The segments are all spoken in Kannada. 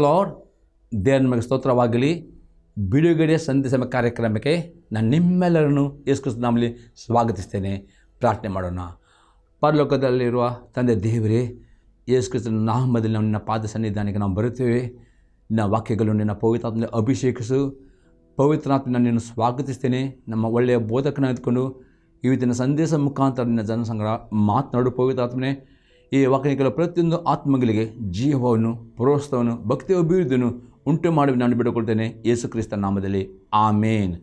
ಲಾರ್ಡ್ ದೇವರ ನಮಗೆ ಸ್ತೋತ್ರವಾಗಲಿ ಬಿಡುಗಡೆ ಸಂದೇಶ ಕಾರ್ಯಕ್ರಮಕ್ಕೆ ನಾನು ನಿಮ್ಮೆಲ್ಲರನ್ನು ಯೇಸು ನಾಮಲ್ಲಿ ಸ್ವಾಗತಿಸ್ತೇನೆ. ಪ್ರಾರ್ಥನೆ ಮಾಡೋಣ. ಪರಲೋಕದಲ್ಲಿರುವ ತಂದೆ ದೇವರೇ, ಯೇಸು ನಾಮದಲ್ಲಿ ನಾವು ನಿನ್ನ ಪಾದ ಸನ್ನಿಧಾನಕ್ಕೆ ನಾವು ಬರುತ್ತೇವೆ. ನಿನ್ನ ವಾಕ್ಯಗಳು ನಿನ್ನ ಪವಿತ್ರಾತ್ಮನ ಅಭಿಷೇಕಿಸು. ಪವಿತ್ರಾತ್ಮ ನಿನ್ನನ್ನು ಸ್ವಾಗತಿಸ್ತೇನೆ. ನಮ್ಮ ಒಳ್ಳೆಯ ಬೋಧಕನ ಬೋಧಕನಾಗಿದ್ಕೊಂಡು ಇವತ್ತಿನ ಸಂದೇಶ ಮುಖಾಂತರ ನಿನ್ನ ಜನಸಂಗ್ರಹ ಮಾತನಾಡು ಪವಿತ್ರಾತ್ಮನೆ. ಈ ವಾಕ್ಯಗಳ ಪ್ರತಿಯೊಂದು ಆತ್ಮಗಳಿಗೆ ಜೀವವನ್ನು ಪ್ರೋತ್ಸಾಹವನ್ನು ಭಕ್ತಿ ಅಭಿವೃದ್ಧಿಯನ್ನು ಉಂಟು ಮಾಡಿ ನಾನು ಬಿಡಿಕೊಳ್ತೇನೆ ಯೇಸು ಕ್ರಿಸ್ತ ನಾಮದಲ್ಲಿ ಆಮೇನ್.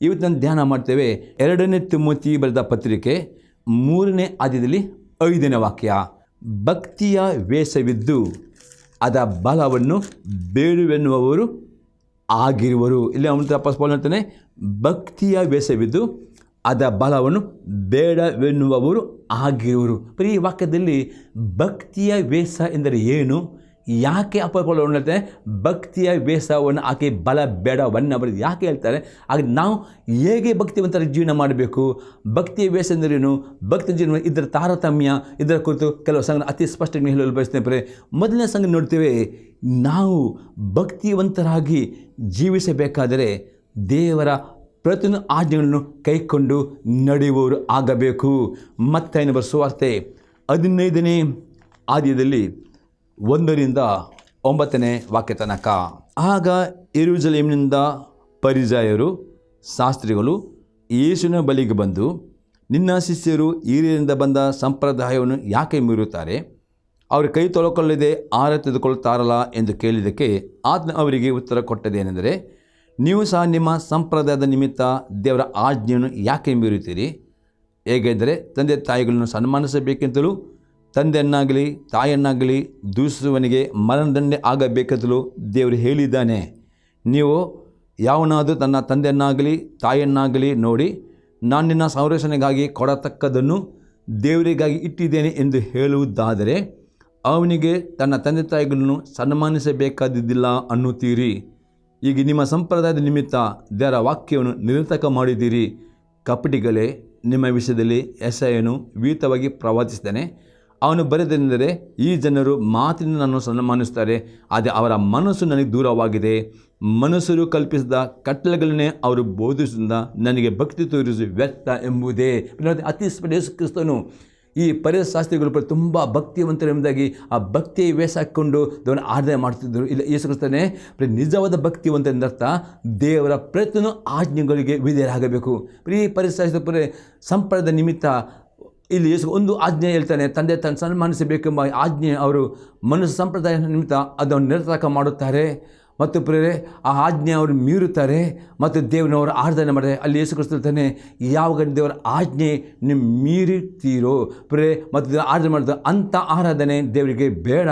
ಇವತ್ತು ನಾನು ಧ್ಯಾನ ಮಾಡ್ತೇವೆ ಎರಡನೇ ತಿಮ್ಮತಿ ಬರೆದ ಪತ್ರಿಕೆ ಮೂರನೇ ಆದ್ಯದಲ್ಲಿ ಐದನೇ ವಾಕ್ಯ. ಭಕ್ತಿಯ ವೇಷವಿದ್ದು ಅದ ಬಲವನ್ನು ಬೇಡುವೆನ್ನುವವರು ಆಗಿರುವರು. ಇಲ್ಲಿ ಅವನು ತಪ್ಪಸ್ಬೋದು ಹೇಳ್ತಾನೆ, ಭಕ್ತಿಯ ವೇಷವಿದ್ದು ಅದ ಬಲವನ್ನು ಬೇಡವೆನ್ನುವವರು ಆಗಿರುವರು. ಈ ವಾಕ್ಯದಲ್ಲಿ ಭಕ್ತಿಯ ವೇಷ ಎಂದರೆ ಏನು? ಯಾಕೆ ಹೇಳ್ತಾರೆ? ಭಕ್ತಿಯ ವೇಷವನ್ನು ಆಕೆ ಬಲ ಬೇಡವನ್ನು ಯಾಕೆ ಹೇಳ್ತಾರೆ? ಆಗ ನಾವು ಹೇಗೆ ಭಕ್ತಿವಂತರ ಜೀವನ ಮಾಡಬೇಕು? ಭಕ್ತಿಯ ವೇಷ ಎಂದರೇನು ಭಕ್ತಿ ಜೀವನ ಇದರ ತಾರತಮ್ಯ, ಇದರ ಕುರಿತು ಕೆಲವು ಸಂಘ ಅತಿ ಸ್ಪಷ್ಟವಾಗಿ ಹೇಳಲು ಬಯಸ್ತೇನೆ ಮೊದಲನೇ ಸಂಘ ನೋಡ್ತೇವೆ, ನಾವು ಭಕ್ತಿವಂತರಾಗಿ ಜೀವಿಸಬೇಕಾದರೆ ದೇವರ ಪ್ರತಿಯೊಂದು ಆಜ್ಞೆಗಳನ್ನು ಕೈಕೊಂಡು ನಡೆಯುವವರು ಆಗಬೇಕು. ಮತ್ತೆ ಸುವಾರ್ತೆ ಹದಿನೈದನೇ ಆದ್ಯದಲ್ಲಿ ಒಂದರಿಂದ ಒಂಬತ್ತನೇ ವಾಕ್ಯ ತನಕ. ಆಗ ಇರುಜಲೇಮ್ನಿಂದ ಪರಿಜಾಯರು, ಶಾಸ್ತ್ರಿಗಳು ಯೇಸುವಿನ ಬಳಿಗೆ ಬಂದು, ನಿನ್ನ ಶಿಷ್ಯರು ಹಿರಿಯರಿಂದ ಬಂದ ಸಂಪ್ರದಾಯವನ್ನು ಯಾಕೆ ಮೀರುತ್ತಾರೆ? ಅವರು ಕೈ ತೊಳಕೊಳ್ಳದೆ ಆರ ತೆಗೆದುಕೊಳ್ಳುತ್ತಾರಲ್ಲ ಎಂದು ಕೇಳಿದ್ದಕ್ಕೆ ಆತ್ಮ ಅವರಿಗೆ ಉತ್ತರ ಕೊಟ್ಟದೇನೆಂದರೆ ನೀವು ಸಹ ನಿಮ್ಮ ಸಂಪ್ರದಾಯದ ನಿಮಿತ್ತ ದೇವರ ಆಜ್ಞೆಯನ್ನು ಯಾಕೆ ಮೀರುತ್ತೀರಿ? ಹೇಗೆಂದರೆ ತಂದೆ ತಾಯಿಗಳನ್ನು ಸನ್ಮಾನಿಸಬೇಕೆಂತಲೂ, ತಂದೆಯನ್ನಾಗಲಿ, ತಾಯಿಯನ್ನಾಗಲಿ ದೂಷಿಸುವವನಿಗೆ ಮರಣದಂಡೆ ಆಗಬೇಕೆಂತಲೂ ದೇವರು ಹೇಳಿದ್ದಾನೆ. ನೀವು ಯಾವನಾದರೂ ತನ್ನ ತಂದೆಯನ್ನಾಗಲಿ, ತಾಯಿಯನ್ನಾಗಲಿ ನೋಡಿ, ನಾನು ನಿನ್ನ ಸಂರಕ್ಷಣೆಗಾಗಿ ಕೊಡತಕ್ಕದನ್ನು ದೇವರಿಗಾಗಿ ಇಟ್ಟಿದ್ದೇನೆ ಎಂದು ಹೇಳುವುದಾದರೆ, ಅವನಿಗೆ ತನ್ನ ತಂದೆ ತಾಯಿಗಳನ್ನು ಸನ್ಮಾನಿಸಬೇಕಾದಿದ್ದಿಲ್ಲ ಅನ್ನುತ್ತೀರಿ. ಈಗ ನಿಮ್ಮ ಸಂಪ್ರದಾಯದ ನಿಮಿತ್ತ ದೇವರ ವಾಕ್ಯವನ್ನು ನಿರತಕ ಮಾಡಿದ್ದೀರಿ. ಕಪಟಿಗಳೇ, ನಿಮ್ಮ ವಿಷಯದಲ್ಲಿ ಎಸೆಯನ್ನು ವೀತವಾಗಿ ಪ್ರವಾದಿಸಿದ್ದಾನೆ. ಅವನು ಬರೆದೆಂದರೆ ಈ ಜನರು ಮಾತಿನ ನನ್ನನ್ನು ಸನ್ಮಾನಿಸ್ತಾರೆ ಆದರೆ ಅವರ ಮನಸ್ಸು ನನಗೆ ದೂರವಾಗಿದೆ. ಮನಸ್ಸರು ಕಲ್ಪಿಸಿದ ಕಟ್ಟಲೆಗಳನ್ನೇ ಅವರು ಬೋಧಿಸಿದ ನನಗೆ ಭಕ್ತಿ ತೋರಿಸಿ ವ್ಯರ್ಥ ಎಂಬುದೇ. ಅತಿ ಕ್ರಿಸ್ತನು ಈ ಪರಿಶಾಸ್ತ್ರಿಗಳು ಕೂಡ ತುಂಬ ಭಕ್ತಿವಂತರು ಎಂಬುದಾಗಿ ಆ ಭಕ್ತಿಯ ವೇಷ ಹಾಕ್ಕೊಂಡು ದೇವನ ಆರಾಧನೆ ಮಾಡ್ತಿದ್ದರು ಇಲ್ಲ, ಯೇಸು ನಿಜವಾದ ಭಕ್ತಿವಂತ ಎಂದರ್ಥ, ದೇವರ ಪ್ರತಿಯೊಂದು ಆಜ್ಞೆಗಳಿಗೆ ವಿಧೇಯರಾಗಬೇಕು. ಪರಿ ಸಂಪ್ರದಾಯದ ನಿಮಿತ್ತ ಇಲ್ಲಿ ಯೇಸು ಒಂದು ಆಜ್ಞೆ ಹೇಳ್ತಾನೆ, ತಂದೆ ತನ್ನ ಸನ್ಮಾನಿಸಬೇಕೆಂಬ ಆಜ್ಞೆ ಅವರು ಮನುಷ್ಯ ಸಂಪ್ರದಾಯ ನಿಮಿತ್ತ ಅದನ್ನು ನಿರತಕ ಮಾಡುತ್ತಾರೆ. ಮತ್ತು ಪ್ರೇರೆ, ಆ ಆಜ್ಞೆ ಅವರು ಮೀರುತ್ತಾರೆ ಮತ್ತು ದೇವನವರು ಆರಾಧನೆ ಮಾಡಿದರೆ ಅಲ್ಲಿ ಯೇಸು ಯಾವ ಯಾವಾಗ ದೇವರ ಆಜ್ಞೆ ನಿಮ್ಮ ಮೀರುತ್ತೀರೋ ಪ್ರೇ ಮತ್ತು ಆರಾಧನೆ ಮಾಡಿದ ಅಂಥ ಆರಾಧನೆ ದೇವರಿಗೆ ಬೇಡ,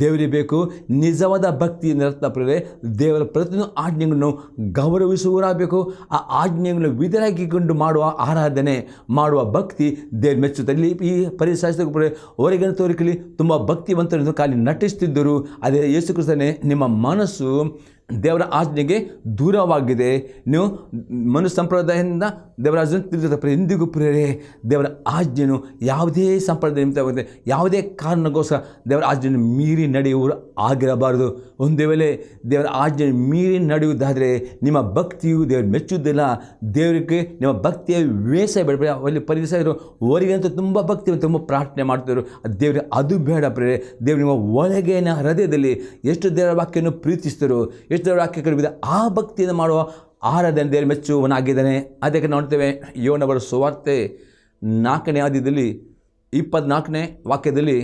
ದೇವರಿಗೆ ಬೇಕು. ನಿಜವಾದ ಭಕ್ತಿ ನಿರತ ಪ್ರೇರೆ, ದೇವರ ಪ್ರತಿಯೊಂದು ಆಜ್ಞೆಗಳನ್ನು ಗೌರವಿಸುವರಾಗಬೇಕು ಆ ಆಜ್ಞೆಗಳನ್ನು ವಿಧರಾಗಿಕೊಂಡು ಮಾಡುವ ಆರಾಧನೆ, ಮಾಡುವ ಭಕ್ತಿ ದೇವ್ರ ಮೆಚ್ಚುತ್ತೆ. ಇಲ್ಲಿ ಈ ಪರಿಶಾಸ್ತ್ರ ಹೊರಗಿನ ತೋರಿಕಲಿ ತುಂಬ ಭಕ್ತಿವಂತರನ್ನು ಖಾಲಿ ನಟಿಸ್ತಿದ್ದರು. ಅದೇ ಯೇಸು ಕ್ರಿಸ್ತನೇ, ನಿಮ್ಮ ಮನಸ್ಸು zu ದೇವರ ಆಜ್ಞೆಗೆ ದೂರವಾಗಿದೆ. ನೀವು ಮನುಷ್ಯ ಸಂಪ್ರದಾಯದಿಂದ ದೇವರ ಆಜ್ಞೆ ತಿಳಿದ ಎಂದಿಗೂ ಪ್ರೇರೆ ದೇವರ ಆಜ್ಞೆನು ಯಾವುದೇ ಸಂಪ್ರದಾಯ ನಿಮಿತ್ತವಾಗಿದೆ ಯಾವುದೇ ಕಾರಣಕ್ಕೋಸ್ಕರ ದೇವರ ಆಜ್ಞೆಯನ್ನು ಮೀರಿ ನಡೆಯುವರು ಆಗಿರಬಾರದು. ಒಂದೇ ವೇಳೆ ದೇವರ ಆಜ್ಞೆ ಮೀರಿ ನಡೆಯುವುದಾದರೆ ನಿಮ್ಮ ಭಕ್ತಿಯು ದೇವರು ಮೆಚ್ಚುವುದಿಲ್ಲ. ದೇವರಿಗೆ ನಿಮ್ಮ ಭಕ್ತಿಯ ವೇಷ ಬೇಡ ಅಲ್ಲಿ ಪರಿಸರ ಅಂತ ತುಂಬ ಭಕ್ತಿ ತುಂಬ ಪ್ರಾರ್ಥನೆ ಮಾಡ್ತಿದ್ರು. ದೇವರಿಗೆ ಅದು ಬೇಡ ಪ್ರೇರೆ ದೇವರು ನಿಮ್ಮ ಒಳಗಿನ ಹೃದಯದಲ್ಲಿ ಎಷ್ಟು ದೇವರ ವಾಕ್ಯವನ್ನು ಪ್ರೀತಿಸಿದರು ವಿಧ ಆ ಭಕ್ತಿಯನ್ನು ಮಾಡುವ ಆರಾಧನೆ ದೇವರು ಮೆಚ್ಚುವನಾಗಿದ್ದಾನೆ ಅದಕ್ಕೆ ನೋಡ್ತೇವೆ, ಯೋನವರ ಸುವಾರ್ತೆ ನಾಲ್ಕನೇ ಆದ್ಯದಲ್ಲಿ, ಇಪ್ಪತ್ನಾಲ್ಕನೇ ವಾಕ್ಯದಲ್ಲಿ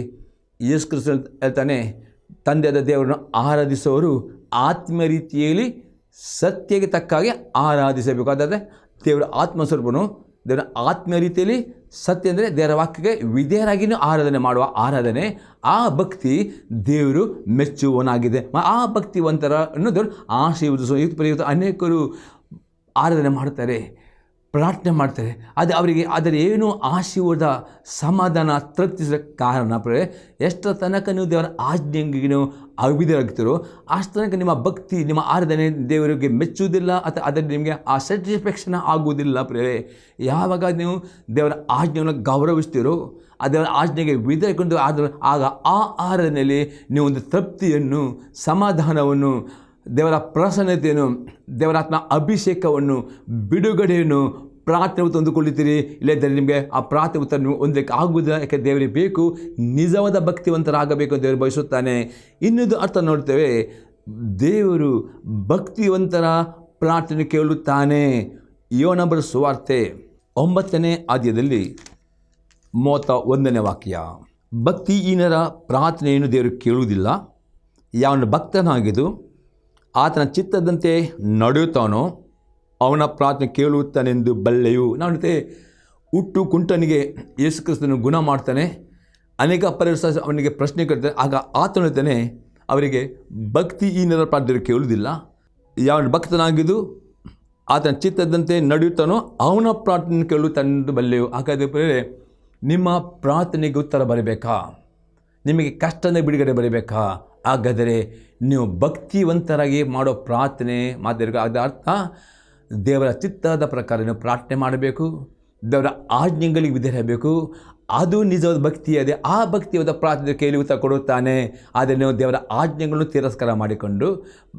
ಯೇಸು ಕ್ರಿಸ್ತ ಹೇಳ್ತಾನೆ, ತಂದೆಯಾದ ದೇವರನ್ನು ಆರಾಧಿಸುವವರು ಆತ್ಮ ರೀತಿಯಲ್ಲಿ ಸತ್ಯಕ್ಕೆ ತಕ್ಕಾಗಿ ಆರಾಧಿಸಬೇಕು. ಅದಾದರೆ ದೇವರ ಆತ್ಮಸ್ವರೂಪನು ದೇವರ ಆತ್ಮ ರೀತಿಯಲ್ಲಿ ಸತ್ಯ ಅಂದರೆ ದೇವರ ವಾಕ್ಯಕ್ಕೆ ವಿಧೇಯರಾಗಿಯೂ ಆರಾಧನೆ ಮಾಡುವ ಆರಾಧನೆ. ಆ ಭಕ್ತಿ ದೇವರು ಮೆಚ್ಚುವನಾಗಿದೆ ಆ ಭಕ್ತಿವಂತರ ಅನ್ನೋದು ಆಶೀರ್ವದಿಸುವ. ಇವತ್ತು ಅನೇಕರು ಆರಾಧನೆ ಮಾಡ್ತಾರೆ. ಪ್ರಾರ್ಥನೆ ಮಾಡ್ತಾರೆ. ಅದು ಅವರಿಗೆ ಅದರ ಏನು ಆಶೀರ್ವಾದ ಸಮಾಧಾನ ತೃಪ್ತಿಸಿದ ಕಾರಣ? ಪ್ರೇ, ಎಷ್ಟರ ತನಕ ನೀವು ದೇವರ ಆಜ್ಞೆಗೆ ನೀವು ಅವಿಧರಾಗ್ತಿರೋ ಅಷ್ಟು ತನಕ ನಿಮ್ಮ ಭಕ್ತಿ, ನಿಮ್ಮ ಆರಾಧನೆ ದೇವರಿಗೆ ಮೆಚ್ಚುವುದಿಲ್ಲ, ಅಥವಾ ಅದರಲ್ಲಿ ನಿಮಗೆ ಆ ಸ್ಯಾಟಿಸ್ಫ್ಯಾಕ್ಷನ್ ಆಗುವುದಿಲ್ಲ ಪ್ರೇ. ಯಾವಾಗ ನೀವು ದೇವರ ಆಜ್ಞೆಯನ್ನು ಗೌರವಿಸ್ತೀರೋ, ಆ ದೇವರ ಆಜ್ಞೆಗೆ ವಿಧಕೊಂಡು ಆದ, ಆಗ ಆ ಆರಾಧನೆಯಲ್ಲಿ ನೀವು ಒಂದು ತೃಪ್ತಿಯನ್ನು, ಸಮಾಧಾನವನ್ನು ದೇವರ ಪ್ರಸನ್ನತೆಯನ್ನು ದೇವರಾತ್ಮ ಅಭಿಷೇಕವನ್ನು, ಬಿಡುಗಡೆಯನ್ನು ಪ್ರಾರ್ಥನೆ ತಂದುಕೊಳ್ಳುತ್ತೀರಿ. ಇಲ್ಲದಿದ್ದರೆ ನಿಮಗೆ ಆ ಪ್ರಾರ್ಥನೆ ಉತ್ತರ ನೀವು ಹೊಂದಲಿಕ್ಕೆ ಆಗುವುದಿಲ್ಲ. ಯಾಕೆ ದೇವರಿಗೆ ಬೇಕು, ನಿಜವಾದ ಭಕ್ತಿವಂತರಾಗಬೇಕು ದೇವರು ಬಯಸುತ್ತಾನೆ. ಇನ್ನೊಂದು ಅರ್ಥ ನೋಡ್ತೇವೆ, ದೇವರು ಭಕ್ತಿವಂತರ ಪ್ರಾರ್ಥನೆ ಕೇಳುತ್ತಾನೆ. ಯೋನಬರ ಸುವಾರ್ತೆ ಒಂಬತ್ತನೇ ಆದ್ಯದಲ್ಲಿ ಮೂವತ್ತ ಒಂದನೇ ವಾಕ್ಯ. ಭಕ್ತಿಹೀನರ ಪ್ರಾರ್ಥನೆಯನ್ನು ದೇವರು ಕೇಳುವುದಿಲ್ಲ. ಯಾವನು ಭಕ್ತನಾಗಿದ್ದು ಆತನ ಚಿತ್ತದಂತೆ ನಡೆಯುತ್ತಾನೋ, ಅವನ ಪ್ರಾರ್ಥನೆ ಕೇಳುತ್ತಾನೆಂದು ಬಲ್ಲೆಯು ನಾವು ನೋಡ್ತೇವೆ ಹುಟ್ಟು ಕುಂಟನಿಗೆ ಯೇಸು ಕ್ರಿಸ್ತನು ಗುಣ ಮಾಡ್ತಾನೆ. ಅನೇಕ ಪರಿಸ ಅವನಿಗೆ ಪ್ರಶ್ನೆ ಕೇಳ್ತಾನೆ. ಆಗ ಆತನ ಹೇಳ್ತಾನೆ ಅವರಿಗೆ ನೆರ ಪ್ರಾರ್ಥನೆ ಕೇಳುವುದಿಲ್ಲ. ಯಾವ ಭಕ್ತನಾಗಿದ್ದು ಆತನ ಚಿತ್ತದಂತೆ ನಡೆಯುತ್ತಾನೋ, ಅವನ ಪ್ರಾರ್ಥನೆ ಕೇಳುತ್ತಾನೆಂದು ಬಲ್ಲೆಯು. ಹಾಗಾದರೆ ನಿಮ್ಮ ಪ್ರಾರ್ಥನೆಗೆ ಉತ್ತರ ಬರಬೇಕಾ? ನಿಮಗೆ ಕಷ್ಟನೇ ಬಿಡುಗಡೆ ಬರಬೇಕಾ? ಹಾಗಾದರೆ ನೀವು ಭಕ್ತಿವಂತರಾಗಿ ಮಾಡೋ ಪ್ರಾರ್ಥನೆ ಮಾದರಿ ಅದರ ಅರ್ಥ? ದೇವರ ಚಿತ್ತದ ಪ್ರಕಾರ ನೀವು ಪ್ರಾರ್ಥನೆ ಮಾಡಬೇಕು. ದೇವರ ಆಜ್ಞೆಗಳಿಗೆ ವಿಧೇಯಬೇಕು ಅದು ನಿಜವಾದ ಭಕ್ತಿಯಾದೆ ಆ ಭಕ್ತಿಯಾದ ಪ್ರಾರ್ಥನೆ ಕೇಳಿ ಉತ್ತರ ಕೊಡುತ್ತಾನೆ. ಆದರೆ ನೀವು ದೇವರ ಆಜ್ಞೆಗಳನ್ನು ತಿರಸ್ಕಾರ ಮಾಡಿಕೊಂಡು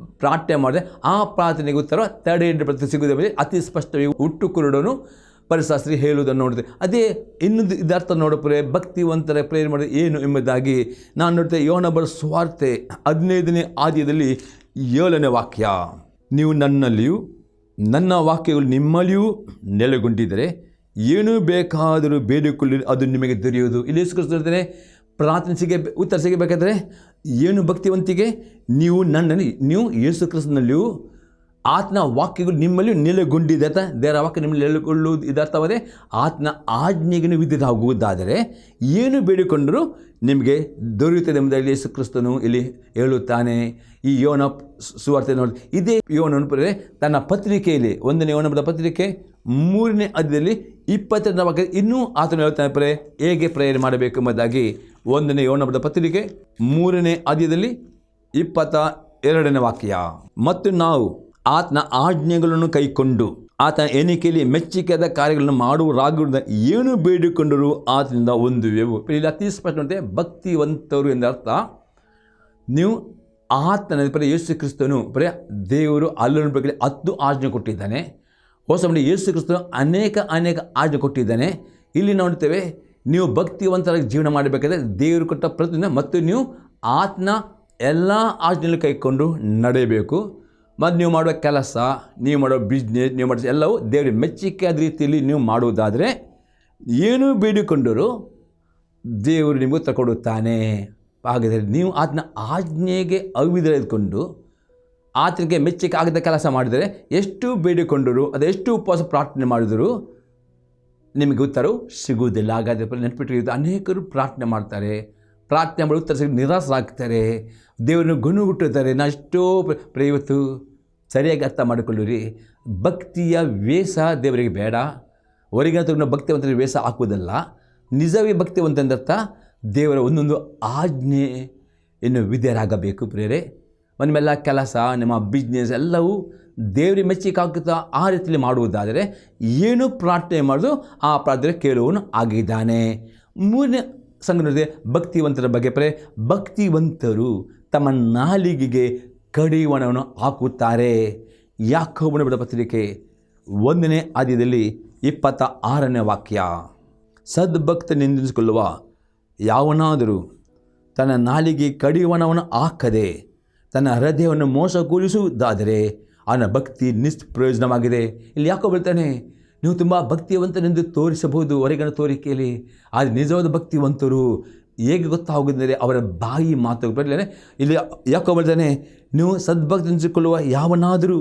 ಪ್ರಾರ್ಥನೆ ಮಾಡಿದ್ರೆ ಆ ಪ್ರಾರ್ಥನೆಗೆ ಉತ್ತರ ತಡೆ ಪ್ರತಿ ಸಿಗುವುದೇ ಅತಿ ಸ್ಪಷ್ಟವಾಗಿ ಹುಟ್ಟು ಕುರುಡನು ಪರಿಶಾಸ್ತ್ರಿ ಹೇಳುವುದನ್ನು ನೋಡಿದೆ. ಅದೇ ಇನ್ನೊಂದು ಇದರ್ಥ ನೋಡಪ್ರೆ ಭಕ್ತಿವಂತರ ಪ್ರೇರಣೆ ಮಾಡಿದ್ರೆ ಏನು ಎಂಬುದಾಗಿ ನಾನು ನೋಡ್ತೇನೆ ಯೋನಬರ ಸ್ವಾರ್ಥೆ ಹದಿನೈದನೇ ಆದ್ಯದಲ್ಲಿ ಏಳನೇ ವಾಕ್ಯ. ನೀವು ನನ್ನಲ್ಲಿಯೂ, ನನ್ನ ವಾಕ್ಯಗಳು ನಿಮ್ಮಲ್ಲಿಯೂ ನೆಲೆಗೊಂಡಿದ್ದರೆ ಏನು ಬೇಕಾದರೂ ಬೇಡಿಕೊಳ್ಳಿ ಅದು ನಿಮಗೆ ದೊರೆಯುವುದು. ಇಲ್ಲಿ ಹೇಳ್ತಾನೆ, ಪ್ರಾರ್ಥನೆ ಉತ್ತರ ಸಿಗಬೇಕಾದ್ರೆ ಏನು ಭಕ್ತಿವಂತಿಗೆ? ನೀವು ನನ್ನಲ್ಲಿ, ನೀವು ಯೇಸು ಕ್ರಿಸ್ತನಲ್ಲಿಯೂ ಆತನ ವಾಕ್ಯಗಳು ನಿಮ್ಮಲ್ಲಿ ನೆಲೆಗೊಂಡಿದೆ ಅಂತ ದೇವರ ವಾಕ್ಯ ನಿಮ್ಮಲ್ಲಿ ನೆಲೆಗೊಳ್ಳುವುದು ಇದರ್ಥವಾದರೆ ಆತನ ಆಜ್ಞೆಗೆ ವಿದ್ಯುತ್ತಾಗುವುದಾದರೆ ಏನು ಬೇಡಿಕೊಂಡರೂ ನಿಮಗೆ ದೊರೆಯುತ್ತದೆ ಎಂಬುದಾಗಿ ಯೇಸು ಕ್ರಿಸ್ತನು ಇಲ್ಲಿ ಹೇಳುತ್ತಾನೆ. ಈ ಯೋನ ಸುವಾರ್ತೆ ನೋಡಿ. ಇದೇ ಯೋನಪುರೇ ತನ್ನ ಪತ್ರಿಕೆಯಲ್ಲಿ, ಒಂದನೇ ಯೋನಪದ ಪತ್ರಿಕೆ ಮೂರನೇ ಅಧ್ಯದಲ್ಲಿ ಇಪ್ಪತ್ತೆರಡನೇ ವಾಕ್ಯ ಇನ್ನೂ ಆತನು ಹೇಳ್ತಾನೆ ಪ್ರೇ, ಹೇಗೆ ಪ್ರೇರಣೆ ಮಾಡಬೇಕು ಎಂಬುದಾಗಿ. ಒಂದನೇ ಯೋನಪದ ಪತ್ರಿಕೆ ಮೂರನೇ ಅಧ್ಯದಲ್ಲಿ ಇಪ್ಪತ್ತ ಎರಡನೇ ವಾಕ್ಯ. ಮತ್ತು ನಾವು ಆತನ ಆಜ್ಞೆಗಳನ್ನು ಕೈಕೊಂಡು ಆತನ ಎಣಿಕೆಯಲ್ಲಿ ಮೆಚ್ಚಿಕೆಯಾದ ಕಾರ್ಯಗಳನ್ನು ಮಾಡುವ ಮಾಡುವರಾಗುವುದ ಏನು ಬೇಡಿಕೊಂಡರೂ, ಆತನಿಂದ ಹೊಂದುವೆವು ಇಲ್ಲಿ ಅತಿ ಸ್ಪಷ್ಟ ನೋಡಿದೆ ಭಕ್ತಿವಂತರು ಎಂದರ್ಥ ನೀವು ಆತನ ಬರೀ ಯೇಸು ಕ್ರಿಸ್ತನು ಬರೀ ದೇವರು ಅಲ್ಲರ ಬಗ್ಗೆ ಹತ್ತು ಆಜ್ಞೆ ಕೊಟ್ಟಿದ್ದಾನೆ. ಹೊಸ ಮನೆ ಯೇಸು ಕ್ರಿಸ್ತನು ಅನೇಕ ಅನೇಕ ಆಜ್ಞೆ ಕೊಟ್ಟಿದ್ದಾನೆ. ಇಲ್ಲಿ ನೋಡ್ತೇವೆ, ನೀವು ಭಕ್ತಿವಂತರಾಗಿ ಜೀವನ ಮಾಡಬೇಕಾದ್ರೆ ದೇವರು ಕೊಟ್ಟ ಪ್ರತಿದಿನ ಮತ್ತು ನೀವು ಆತನ ಎಲ್ಲ ಆಜ್ಞೆಯಲ್ಲಿ ಕೈಕೊಂಡು ನಡೆಯಬೇಕು. ಮತ್ತು ನೀವು ಮಾಡುವ ಕೆಲಸ, ನೀವು ಮಾಡೋ ಬಿಸ್ನೆಸ್ ನೀವು ಮಾಡೋ ಎಲ್ಲವೂ ದೇವರಿಗೆ ಮೆಚ್ಚಿಕೆಯಾದ ರೀತಿಯಲ್ಲಿ ನೀವು ಮಾಡುವುದಾದರೆ ಏನು ಬೇಡಿಕೊಂಡರೂ ದೇವರು ನಿಮಗೂ ತಗೊಡುತ್ತಾನೆ ಹಾಗಾದರೆ ನೀವು ಆತನ ಆಜ್ಞೆಗೆ ಅವಿಧರೆದುಕೊಂಡು ಆತನಿಗೆ ಮೆಚ್ಚಿಕೆ ಆಗದ ಕೆಲಸ ಮಾಡಿದರೆ ಎಷ್ಟು ಬೇಡಿಕೊಂಡರು ಅದೆಷ್ಟು ಉಪವಾಸ ಪ್ರಾರ್ಥನೆ ಮಾಡಿದರೂ ನಿಮಗೆ ಉತ್ತರವು ಸಿಗುವುದಿಲ್ಲ. ಹಾಗಾದರೆ ನೆನಪಿಟ್ಟು ಅನೇಕರು ಪ್ರಾರ್ಥನೆ ಮಾಡ್ತಾರೆ. ಪ್ರಾರ್ಥನೆ ಮಾಡಿ ಉತ್ತರ ಸಿಗ ನಿರಾಸರಾಗ್ತಾರೆ ದೇವರನ್ನು ಗುಣಗುಟ್ಟುತ್ತಾರೆ ನಾ ಎಷ್ಟೋ ಪ್ರ- ಸರಿಯಾಗಿ ಅರ್ಥ ಮಾಡಿಕೊಳ್ಳಿರಿ. ಭಕ್ತಿಯ ವೇಷ ದೇವರಿಗೆ ಬೇಡ. ಹೊರಗಿನ ತಗೊಂಡು ಭಕ್ತಿವಂತರಿಗೆ ವೇಷ ಹಾಕುವುದಲ್ಲ. ನಿಜವೇ ಭಕ್ತಿವಂತ ಎಂದರ್ಥ, ದೇವರ ಒಂದೊಂದು ಆಜ್ಞೆ ಇನ್ನು ವಿಧೇಯರಾಗಬೇಕು ಪ್ರೇರೆ ಮನೆಮೆಲ್ಲ ಕೆಲಸ, ನಿಮ್ಮ ಬಿಸ್ನೆಸ್ ಎಲ್ಲವೂ ದೇವರಿಗೆ ಮೆಚ್ಚಿಕಾಗುತ್ತಾ ಆ ರೀತಿಯಲ್ಲಿ ಮಾಡುವುದಾದರೆ, ಏನು ಪ್ರಾರ್ಥನೆ ಮಾಡೋದು ಆ ಪ್ರಾರ್ಥನೆ ಕೇಳುವನು ಆಗಿದ್ದಾನೆ. ಮೂರನೇ ಸಂಗತಿ ಭಕ್ತಿವಂತರ ಬಗ್ಗೆ ಪ್ರೇ, ಭಕ್ತಿವಂತರು ತಮ್ಮ ನಾಲಿಗೆಗೆ ಕಡಿವಾಣವನ್ನು ಹಾಕುತ್ತಾರೆ. ಯಾಕೋಬನ ಬಿಡ ಪತ್ರಿಕೆ ಒಂದನೇ ಆದ್ಯದಲ್ಲಿ ಇಪ್ಪತ್ತ ಆರನೇ ವಾಕ್ಯ. ಸದ್ಭಕ್ತ ನಿಂದಿಸಿಕೊಳ್ಳುವ ಯಾವನಾದರೂ ತನ್ನ ನಾಲಿಗೆ ಕಡಿವಾಣವನ್ನು ಹಾಕದೆ ತನ್ನ ಹೃದಯವನ್ನು ಮೋಸಗೊಳಿಸುವುದಾದರೆ ಅವನ ಭಕ್ತಿ ನಿಷ್ಪ್ರಯೋಜನವಾಗಿದೆ ಇಲ್ಲಿ ಯಾಕೋ ಹೇಳ್ತಾನೆ ನೀವು ತುಂಬ ಭಕ್ತಿವಂತನೆಂದು ತೋರಿಸಬಹುದು ಹೊರಗಿನ ತೋರಿಕೆಯಲ್ಲಿ. ಆದರೆ ನಿಜವಾದ ಭಕ್ತಿವಂತರು ಹೇಗೆ ಗೊತ್ತಾಗುವುದೆಂದರೆ ಅವರ ಬಾಯಿ ಮಾತು. ಬರಲೇ, ಇಲ್ಲಿ ಯಾಕೋ ಬರ್ತಾನೆ ನೀವು ಸದ್ಭಕ್ತಿ ಹಂಚಿಕೊಳ್ಳುವ ಯಾವನಾದರೂ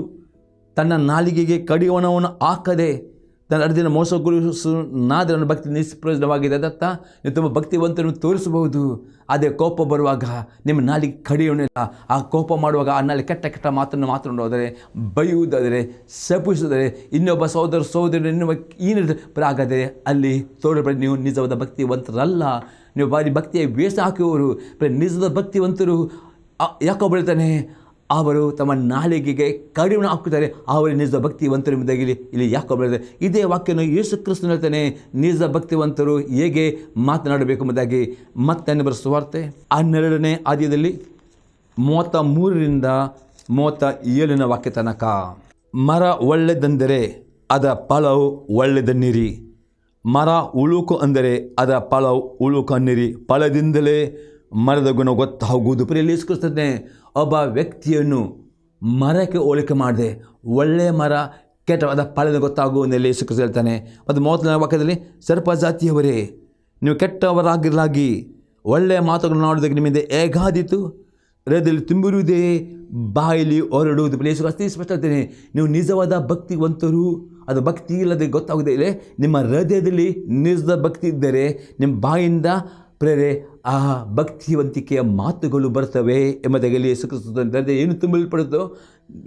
ತನ್ನ ನಾಲಿಗೆಗೆ ಕಡಿವಾಣವನ್ನು ಹಾಕದೆ ತನ್ನ ಅರ್ಜಿನ ಮೋಸಗೊಳಿಸು ನನ್ನ ಭಕ್ತಿ ನಿಷ್ಪ್ರಯೋಜನವಾಗಿದೆ. ಅದತ್ತ ನೀವು ತುಂಬ ಭಕ್ತಿವಂತರನ್ನು ತೋರಿಸಬಹುದು. ಅದೇ ಕೋಪ ಬರುವಾಗ ನಿಮ್ಮ ನಾಲಿಗೆ ಕಡಿಯೋಣಿಲ್ಲ ಆ ಕೋಪ ಮಾಡುವಾಗ ಆ ನಾಲಿಗೆ ಕೆಟ್ಟ ಕೆಟ್ಟ ಮಾತನ್ನು ಮಾತನಾಡೋದರೆ ಬೈಯುವುದಾದರೆ ಶಪಿಸುವುದರೆ ಇನ್ನೊಬ್ಬ ಸಹೋದರ ಸಹೋದರ ಇನ್ನೊಬ್ಬ ಈ ಆಗದೆ ಅಲ್ಲಿ ತೋಡಬೇಡಿ ನೀವು ನಿಜವಾದ ಭಕ್ತಿವಂತರಲ್ಲ. ನೀವು ಬಾರಿ ಭಕ್ತಿಯ ವೇಷ ಹಾಕುವವರು. ನಿಜದ ಭಕ್ತಿವಂತರು ಯಾಕೋ ಬೆಳಿತಾನೆ ಅವರು ತಮ್ಮ ನಾಲಿಗೆಗೆ ಕಡಿಮೆ ಹಾಕುತ್ತಾರೆ. ಅವರು ನಿಜ ಭಕ್ತಿವಂತರು ಎಂಬುದಾಗಿ ಇಲ್ಲಿ ಯಾಕೆ ಬೆಳೆದ ಇದೇ ವಾಕ್ಯನು ಯೇಸು ಕ್ರಿಸ್ತನ ಹೇಳ್ತಾನೆ, ನಿಜ ಭಕ್ತಿವಂತರು ಹೇಗೆ ಮಾತನಾಡಬೇಕು ಎಂಬುದಾಗಿ. ಮತ್ತೆ ಬರೋ ಸುವಾರ್ತೆ ಹನ್ನೆರಡನೇ ಆದ್ಯದಲ್ಲಿ ಮೂವತ್ತ ಮೂರರಿಂದ ಮೂವತ್ತ ಏಳಿನ ವಾಕ್ಯ ತನಕ. ಮರ ಒಳ್ಳೆದಂದರೆ ಅದರ ಫಲವು ಒಳ್ಳೆದನ್ನಿರಿ ಮರ ಉಳುಕು ಅಂದರೆ ಅದರ ಫಲವು ಉಳುಕು ಅನ್ನಿರಿ ಫಲದಿಂದಲೇ ಮರದ ಗುಣ ಗೊತ್ತಾಗುವುದು ಪ್ರಿಯಲಿಸ್ಕೊಳ್ತಾನೆ ಒಬ್ಬ ವ್ಯಕ್ತಿಯನ್ನು ಮರಕ್ಕೆ ಹೋಲಿಕೆ ಮಾಡಿದೆ ಒಳ್ಳೆಯ ಮರ ಕೆಟ್ಟವಾದ ಫಲದ ಗೊತ್ತಾಗುವುದರಲ್ಲಿ ಯೇಸು ಹೇಳ್ತಾನೆ. ಮತ್ತು ಮೂವತ್ತನೇ ವಾಕ್ಯದಲ್ಲಿ, ಸರ್ಪ ಜಾತಿಯವರೇ, ನೀವು ಕೆಟ್ಟವರಾಗಿರಲಾಗಿ ಒಳ್ಳೆಯ ಮಾತುಗಳನ್ನು ಆಡೋದಕ್ಕೆ ನಿಮ್ಮಿಂದ ಹೇಗಾದೀತು? ಹೃದಯದಲ್ಲಿ ತುಂಬಿರುವುದೇ, ಬಾಯಲ್ಲಿ ಹೊರಡುವುದು. ಪ್ಲೇಸು ಅತಿ ಸ್ಪಷ್ಟ ಹೇಳ್ತೇನೆ, ನೀವು ನಿಜವಾದ ಭಕ್ತಿವಂತರು, ಅದು ಭಕ್ತಿ ಇಲ್ಲದೆ ಗೊತ್ತಾಗುವುದೇ ಇಲ್ಲ ನಿಮ್ಮ ಹೃದಯದಲ್ಲಿ ನಿಜದ ಭಕ್ತಿ ಇದ್ದರೆ, ನಿಮ್ಮ ಬಾಯಿಂದ ಪ್ರೇರೆ ಆ ಭಕ್ತಿವಂತಿಕೆಯ ಮಾತುಗಳು ಬರ್ತವೆ ಎಂಬುದಾಗಿ ಸುಖ ಏನು ತುಂಬಲ್ಪಡುತ್ತೋ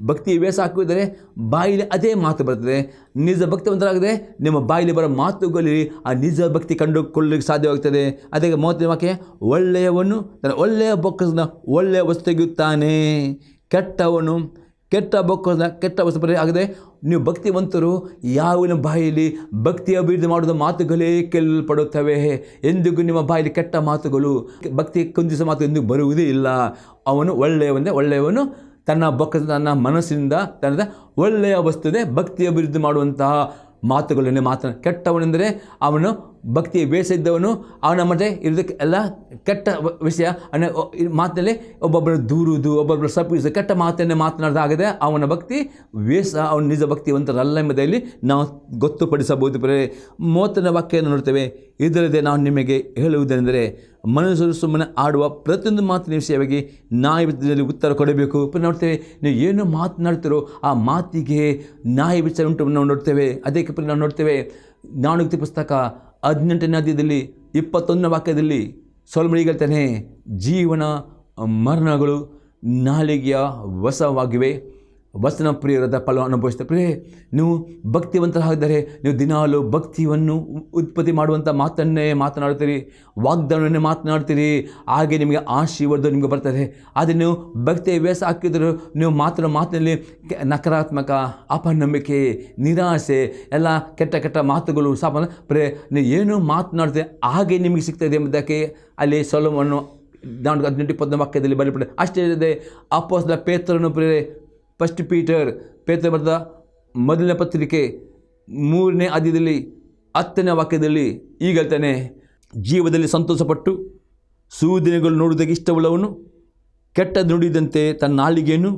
ಭಕ್ತಿ ವೇಸ ಹಾಕಿದರೆ ಬಾಯಿಲಿ ಅದೇ ಮಾತು ಬರ್ತದೆ. ನಿಜ ಭಕ್ತಿವಂತರಾಗದೆ ನಿಮ್ಮ ಬಾಯಿಲಿ ಬರೋ ಮಾತುಗಳಲ್ಲಿ ಆ ನಿಜ ಭಕ್ತಿ ಕಂಡುಕೊಳ್ಳಲಿಕ್ಕೆ ಸಾಧ್ಯವಾಗ್ತದೆ. ಅದಕ್ಕೆ ಮೂವತ್ತನೇ ವಾಕ್ಯ, ಒಳ್ಳೆಯವನು ತನ್ನ ಒಳ್ಳೆಯ ಬೊಕ್ಕಸನ್ನು ಒಳ್ಳೆಯ ವಸ್ತು ತೆಗೆಯುತ್ತಾನೆ ಕೆಟ್ಟವನು ಕೆಟ್ಟ ಬೊಕ್ಕದ ಕೆಟ್ಟ ವಸ್ತು ಪರಿ ಆಗದೆ. ನೀವು ಭಕ್ತಿವಂತರು, ಯಾವಿನ ಬಾಯಲ್ಲಿ ಭಕ್ತಿ ಅಭಿವೃದ್ಧಿ ಮಾಡುವ ಮಾತುಗಳೇ ಕೇಳಲ್ಪಡುತ್ತವೆ ಎಂದಿಗೂ ನಿಮ್ಮ ಬಾಯಲ್ಲಿ ಕೆಟ್ಟ ಮಾತುಗಳು, ಭಕ್ತಿ ಕುಂದಿಸುವ ಮಾತು ಎಂದಿಗೂ ಬರುವುದೇ ಇಲ್ಲ. ಅವನು ಒಳ್ಳೆಯವನೇ, ಒಳ್ಳೆಯವನು ತನ್ನ ಬೊಕ್ಕ ತನ್ನ ಮನಸ್ಸಿನಿಂದ, ತನ್ನದ ಒಳ್ಳೆಯ ವಸ್ತುದೆ ಭಕ್ತಿ ಅಭಿವೃದ್ಧಿ ಮಾಡುವಂತಹ ಮಾತುಗಳನ್ನೇ ಮಾತನ ಕೆಟ್ಟವನೆಂದರೆ ಅವನು ಭಕ್ತಿಯ ವೇಷ ಇದ್ದವನು ಅವನ ಮತ್ತೆ ಇರೋದಕ್ಕೆ ಎಲ್ಲ ಕೆಟ್ಟ ವಿಷಯ ಅಂದರೆ ಮಾತಿನಲ್ಲಿ ಒಬ್ಬೊಬ್ಬರು ದೂರುವುದು ಒಬ್ಬೊಬ್ಬರು ಸಪ್ಪಿಸು ಕೆಟ್ಟ ಮಾತನ್ನೇ ಮಾತನಾಡೋದಾಗದೆ ಅವನ ಭಕ್ತಿ ವೇಷ ಅವನ ನಿಜ ಭಕ್ತಿವಂತರಲ್ಲ ಎಂಬುದರಲ್ಲಿ ನಾವು ಗೊತ್ತುಪಡಿಸಬಹುದು. ಪ್ರೇ ಮೂವತ್ತನೇ ವಾಕ್ಯವನ್ನು ನೋಡ್ತೇವೆ. ಇದರಲ್ಲದೆ ನಾವು ನಿಮಗೆ ಹೇಳುವುದೆಂದರೆ ಮನುಷ್ಯರು ಸುಮ್ಮನೆ ಆಡುವ ಪ್ರತಿಯೊಂದು ಮಾತಿನ ವಿಷಯವಾಗಿ ನ್ಯಾಯದಲ್ಲಿ ಉತ್ತರ ಕೊಡಬೇಕು. ನೋಡ್ತೇವೆ, ನೀವು ಏನು ಮಾತನಾಡ್ತೀರೋ ಆ ಮಾತಿಗೆ ನ್ಯಾಯ ವಿಚಾರ ಉಂಟು ನಾವು ನೋಡ್ತೇವೆ. ಅದಕ್ಕೆ ನಾವು ನೋಡ್ತೇವೆ ಜ್ಞಾನೋಕ್ತಿ ಪುಸ್ತಕ ಹದಿನೆಂಟನೇ ಅಧ್ಯಾಯದಲ್ಲಿ ಇಪ್ಪತ್ತೊಂದನೇ ವಾಕ್ಯದಲ್ಲಿ ಸೊಲ್ಮಳಿಗೆ ಹೇಳ್ತಾನೆ ಜೀವನ ಮರಣಗಳು ನಾಲಿಗೆಯ ವಶವಾಗಿವೆ. ವಚನ ಪ್ರಿಯರದ ಫಲವನ್ನು ಅನುಭವಿಸ್ತಾ ಪ್ರಿಯೇ ನೀವು ಭಕ್ತಿವಂತರಾಗಿದ್ದರೆ ನೀವು ದಿನಾಲು ಭಕ್ತಿಯನ್ನು ಉತ್ಪತ್ತಿ ಮಾಡುವಂಥ ಮಾತನ್ನೇ ಮಾತನಾಡ್ತೀರಿ ವಾಗ್ದಾನವನ್ನೇ ಮಾತನಾಡ್ತೀರಿ ಹಾಗೆ ನಿಮಗೆ ಆಶೀರ್ವಾದ ನಿಮಗೆ ಬರ್ತದೆ ಆದರೆ ನೀವು ಭಕ್ತಿಯ ವ್ಯಾಸ ಹಾಕಿದ್ರು ನೀವು ಮಾತ್ರ ಮಾತಿನಲ್ಲಿ ನಕಾರಾತ್ಮಕ, ಅಪನಂಬಿಕೆ, ನಿರಾಸೆ, ಎಲ್ಲ ಕೆಟ್ಟ ಕೆಟ್ಟ ಮಾತುಗಳು ಸಾಪ ಪ್ರೇ ನೀವು ಏನು ಮಾತನಾಡ್ತೀರಿ ಹಾಗೆ ನಿಮಗೆ ಸಿಗ್ತದೆ ಎಂಬುದಕ್ಕೆ ಅಲ್ಲಿ ಸೊಲವನ್ನು ನಾನು ಹದಿನೆಂಟು ಇಪ್ಪತ್ತೊಂದು ವಾಕ್ಯದಲ್ಲಿ ಅಷ್ಟೇ ಇದೆ ಅಪ್ಪೋಸ್ದ ಪೇತ್ರನು ಪ್ರೇರೆ ಫಸ್ಟ್ ಪೀಟರ್ ಪೇತ್ರ ಬರೆದ ಮೊದಲನೇ ಪತ್ರಿಕೆ ಮೂರನೇ ಆದ್ಯದಲ್ಲಿ, ಹತ್ತನೇ ವಾಕ್ಯದಲ್ಲಿ ಈಗ ಹೇಳ್ತಾನೆ, ಜೀವದಲ್ಲಿ ಸಂತೋಷಪಟ್ಟು ಸೂದಿನಗಳು ನೋಡುವುದಕ್ಕೆ ಇಷ್ಟವುಳ್ಳವನು ಕೆಟ್ಟ ನುಡಿದಂತೆ ತನ್ನ ನಾಲಿಗೆಯನ್ನು,